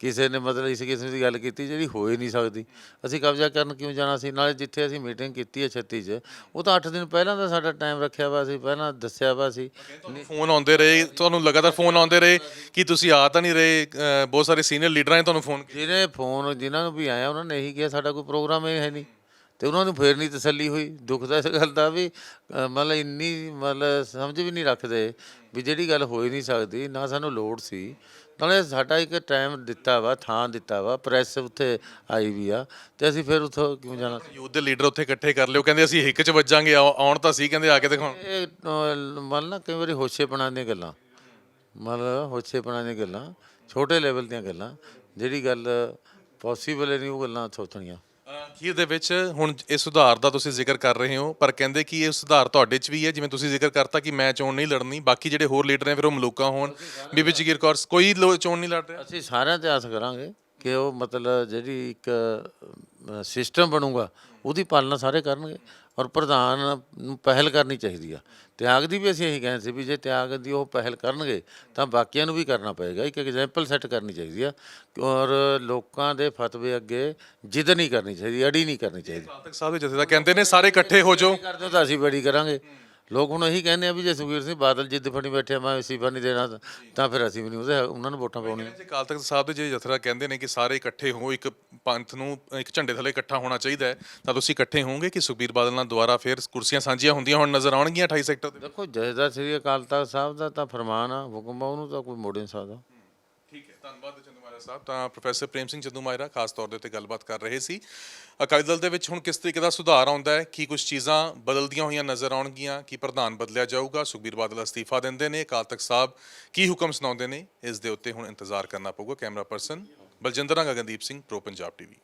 ਕਿਸੇ ਨੇ ਮਤਲਬ ਇਸ ਕਿਸਮ ਦੀ ਗੱਲ ਕੀਤੀ ਜਿਹੜੀ ਹੋ ਹੀ ਨਹੀਂ ਸਕਦੀ। ਅਸੀਂ ਕਬਜ਼ਾ ਕਰਨ ਕਿਉਂ ਜਾਣਾ ਸੀ? ਨਾਲੇ ਜਿੱਥੇ ਅਸੀਂ ਮੀਟਿੰਗ ਕੀਤੀ ਹੈ 36 'ਚ ਉਹ ਤਾਂ 8 ਦਿਨ ਪਹਿਲਾਂ ਦਾ ਸਾਡਾ ਟਾਈਮ ਰੱਖਿਆ ਵਾ ਸੀ ਪਹਿਲਾਂ ਦੱਸਿਆ ਵਾ ਸੀ। ਫੋਨ ਆਉਂਦੇ ਰਹੇ ਤੁਹਾਨੂੰ ਲਗਾਤਾਰ ਫੋਨ ਆਉਂਦੇ ਰਹੇ ਕਿ ਤੁਸੀਂ ਆ ਤਾਂ ਨਹੀਂ ਰਹੇ ਅ, ਬਹੁਤ ਸਾਰੇ ਸੀਨੀਅਰ ਲੀਡਰਾਂ ਨੇ ਤੁਹਾਨੂੰ ਫੋਨ ਕੀਤਾ। ਜਿਹਨੇ ਫੋਨ ਜਿਨ੍ਹਾਂ ਨੂੰ ਵੀ ਆਇਆ ਉਹਨਾਂ ਨੇ ਇਹੀ ਕਿਹਾ ਸਾਡਾ ਕੋਈ ਪ੍ਰੋਗਰਾਮ ਇਹ ਹੈ ਨਹੀਂ। ਤੇ ਉਹਨਾਂ ਨੂੰ ਫੇਰ ਨਹੀਂ ਤਸੱਲੀ ਹੋਈ। ਦੁੱਖ ਦਾ ਇਸ ਗੱਲ ਦਾ ਵੀ ਅ, ਮਤਲਬ ਇੰਨੀ ਮਤਲਬ ਸਮਝ ਵੀ ਨਹੀਂ ਰੱਖਦੇ ਵੀ ਜਿਹੜੀ ਗੱਲ ਹੋ ਹੀ ਨਹੀਂ ਸਕਦੀ ਨਾ ਸਾਨੂੰ ਲੋੜ ਸੀ। ਨਾਲੇ ਸਾਡਾ ਇੱਕ ਟਾਈਮ ਦਿੱਤਾ ਵਾ ਥਾਂ ਦਿੱਤਾ ਵਾ ਪ੍ਰੈਸ ਉੱਥੇ ਆਈ ਵੀ ਆ ਤੇ ਅਸੀਂ ਫਿਰ ਉੱਥੋਂ ਕਿਉਂ ਜਾਣਾ? ਯੂਥ ਦੇ ਲੀਡਰ ਉੱਥੇ ਇਕੱਠੇ ਕਰ ਲਿਓ ਕਹਿੰਦੇ ਅਸੀਂ ਹਿੱਕ 'ਚ ਵੱਜਾਂਗੇ ਆਓ- ਆਉਣ ਤਾਂ ਸੀ ਕਹਿੰਦੇ ਆ ਕੇ ਦਿਖਾਉਣ। ਇਹ ਅਹ, ਮੰਨ ਲਾ ਕਈ ਵਾਰੀ ਹੋਸ਼ੇਪਣਾ ਦੀਆਂ ਗੱਲਾਂ ਮੰਨ ਲਾ ਹੋਸ਼ੇਪਣਾ ਦੀਆਂ ਗੱਲਾਂ ਛੋਟੇ ਲੈਵਲ ਦੀਆਂ ਗੱਲਾਂ ਜਿਹੜੀ ਗੱਲ ਪੋਸੀਬਲ ਨਹੀਂ ਉਹ ਗੱਲਾਂ ਸੋਚਣੀਆਂ ਅਖੀਰ ਦੇ ਵਿੱਚ ਹੁਣ ਇਹ ਸੁਧਾਰ ਦਾ ਤੁਸੀਂ ਜ਼ਿਕਰ ਕਰ ਰਹੇ ਹੋ, ਪਰ ਕਹਿੰਦੇ ਕਿ ਇਹ ਸੁਧਾਰ ਤੁਹਾਡੇ 'ਚ ਵੀ ਹੈ, ਜਿਵੇਂ ਤੁਸੀਂ ਜ਼ਿਕਰ ਕਰਤਾ ਕਿ ਮੈਂ ਚੋਣ ਨਹੀਂ ਲੜਨੀ, ਬਾਕੀ ਜਿਹੜੇ ਹੋਰ ਲੀਡਰ ਨੇ ਫਿਰ ਉਹ ਮਲੂਕਾ ਹੋਣ। ਬੀਬੀ ਜਗੀਰ ਕੌਰ, ਕੋਈ ਲੋ- ਚੋਣ ਨਹੀਂ ਲੜ ਰਿਹਾ? ਅਸੀਂ ਸਾਰਿਆਂ ਤੇ ਆਸ ਕਰਾਂਗੇ ਕਿ ਉਹ ਮਤਲਬ ਜਿਹੜੀ ਇੱਕ ਸਿਸਟਮ ਬਣੂਗਾ, ਉਹਦੀ ਪਾਲਣਾ ਸਾਰੇ ਕਰਨਗੇ ਔਰ ਪ੍ਰਧਾਨ ਨੂੰ ਪਹਿਲ ਕਰਨੀ ਚਾਹੀਦੀ ਆ। ਤਿਆਗ ਦੀ ਵੀ ਅਸੀਂ ਇਹੀ ਕਹਿੰਦੇ ਸੀ ਵੀ ਜੇ ਤਿਆਗ ਦੀ ਉਹ ਪਹਿਲ ਕਰਨਗੇ ਤਾਂ ਬਾਕੀਆਂ ਨੂੰ ਵੀ ਕਰਨਾ ਪਏਗਾ। ਇੱਕ ਐਗਜ਼ਾਮਪਲ ਸੈੱਟ ਕਰਨੀ ਚਾਹੀਦੀ ਆ ਔਰ ਲੋਕਾਂ ਦੇ ਫਤਵੇ ਅੱਗੇ ਜਿੱਦ ਨਹੀਂ ਕਰਨੀ ਚਾਹੀਦੀ ਅੜੀ ਨਹੀਂ ਕਰਨੀ ਚਾਹੀਦੀ। ਸਾਹਿਬ ਜਥੇ ਦਾ ਕਹਿੰਦੇ ਨੇ ਸਾਰੇ ਇਕੱਠੇ ਹੋ ਜਾਓ। ਕਰਦੇ ਤਾਂ ਅਸੀਂ ਬੜੀ ਕਰਾਂਗੇ। ਲੋਕ ਹੁਣ ਇਹੀ ਕਹਿੰਦੇ ਆ ਵੀ ਜੇ ਸੁਖਬੀਰ ਸਿੰਘ ਬਾਦਲ ਜਿੱਦ ਫੜੀ ਬੈਠੇ ਮੈਂ ਅਸੀਫਾ ਨਹੀਂ ਦੇਣਾ ਤਾਂ ਫਿਰ ਅਸੀਂ ਵੀ ਨਹੀਂ ਉਹਦੇ ਉਹਨਾਂ ਨੂੰ ਵੋਟਾਂ ਪਾਉਣੀਆਂ। ਜੇ ਅਕਾਲ ਤਖਤ ਸਾਹਿਬ ਦੇ ਜਿਹੜੇ ਜਥੇਦਾਰ ਕਹਿੰਦੇ ਨੇ ਕਿ ਸਾਰੇ ਇਕੱਠੇ ਹੋ ਇੱਕ ਪੰਥ ਨੂੰ ਇੱਕ ਝੰਡੇ ਥੱਲੇ ਇਕੱਠਾ ਹੋਣਾ ਚਾਹੀਦਾ ਹੈ। ਤਾਂ ਤੁਸੀਂ ਇਕੱਠੇ ਹੋਵੋਗੇ ਕਿ ਸੁਖਬੀਰ ਬਾਦਲ ਨਾਲ ਦੁਬਾਰਾ ਫਿਰ ਕੁਰਸੀਆਂ ਸਾਂਝੀਆਂ ਹੁੰਦੀਆਂ ਹੁਣ ਨਜ਼ਰ ਆਉਣਗੀਆਂ 28 ਸੈਕਟਰ ਦੇ? ਦੇਖੋ ਜਥੇਦਾਰ ਸ੍ਰੀ ਅਕਾਲ ਤਖਤ ਸਾਹਿਬ ਦਾ ਤਾਂ ਫਰਮਾਨ ਆ ਹੁਕਮ ਆ ਉਹਨੂੰ ਤਾਂ ਕੋਈ ਮੋੜ ਨਹੀਂ ਸਕਦਾ। ਧੰਨਵਾਦ ਚੰਦੂ ਮਾਜਰਾ ਸਾਹਿਬ। ਤਾਂ ਪ੍ਰੋਫੈਸਰ ਪ੍ਰੇਮ ਸਿੰਘ ਚੰਦੂਮਾਇਰਾ ਖਾਸ ਤੌਰ ਦੇ ਉੱਤੇ ਗੱਲਬਾਤ ਕਰ ਰਹੇ ਸੀ। ਅਕਾਲੀ ਦਲ ਦੇ ਵਿੱਚ ਹੁਣ ਕਿਸ ਤਰੀਕੇ ਦਾ ਸੁਧਾਰ ਆਉਂਦਾ ਹੈ, ਕੀ ਕੁਝ ਚੀਜ਼ਾਂ ਬਦਲਦੀਆਂ ਹੋਈਆਂ ਨਜ਼ਰ ਆਉਣਗੀਆਂ, ਕੀ ਪ੍ਰਧਾਨ ਬਦਲਿਆ ਜਾਊਗਾ, ਸੁਖਬੀਰ ਬਾਦਲ ਅਸਤੀਫਾ ਦਿੰਦੇ ਨੇ, ਅਕਾਲ ਤਖਤ ਸਾਹਿਬ ਕੀ ਹੁਕਮ ਸੁਣਾਉਂਦੇ ਨੇ, ਇਸ ਦੇ ਉੱਤੇ ਹੁਣ ਇੰਤਜ਼ਾਰ ਕਰਨਾ ਪਊਗਾ। Camera person Baljinder Gagandeep Singh, Pro Punjab TV.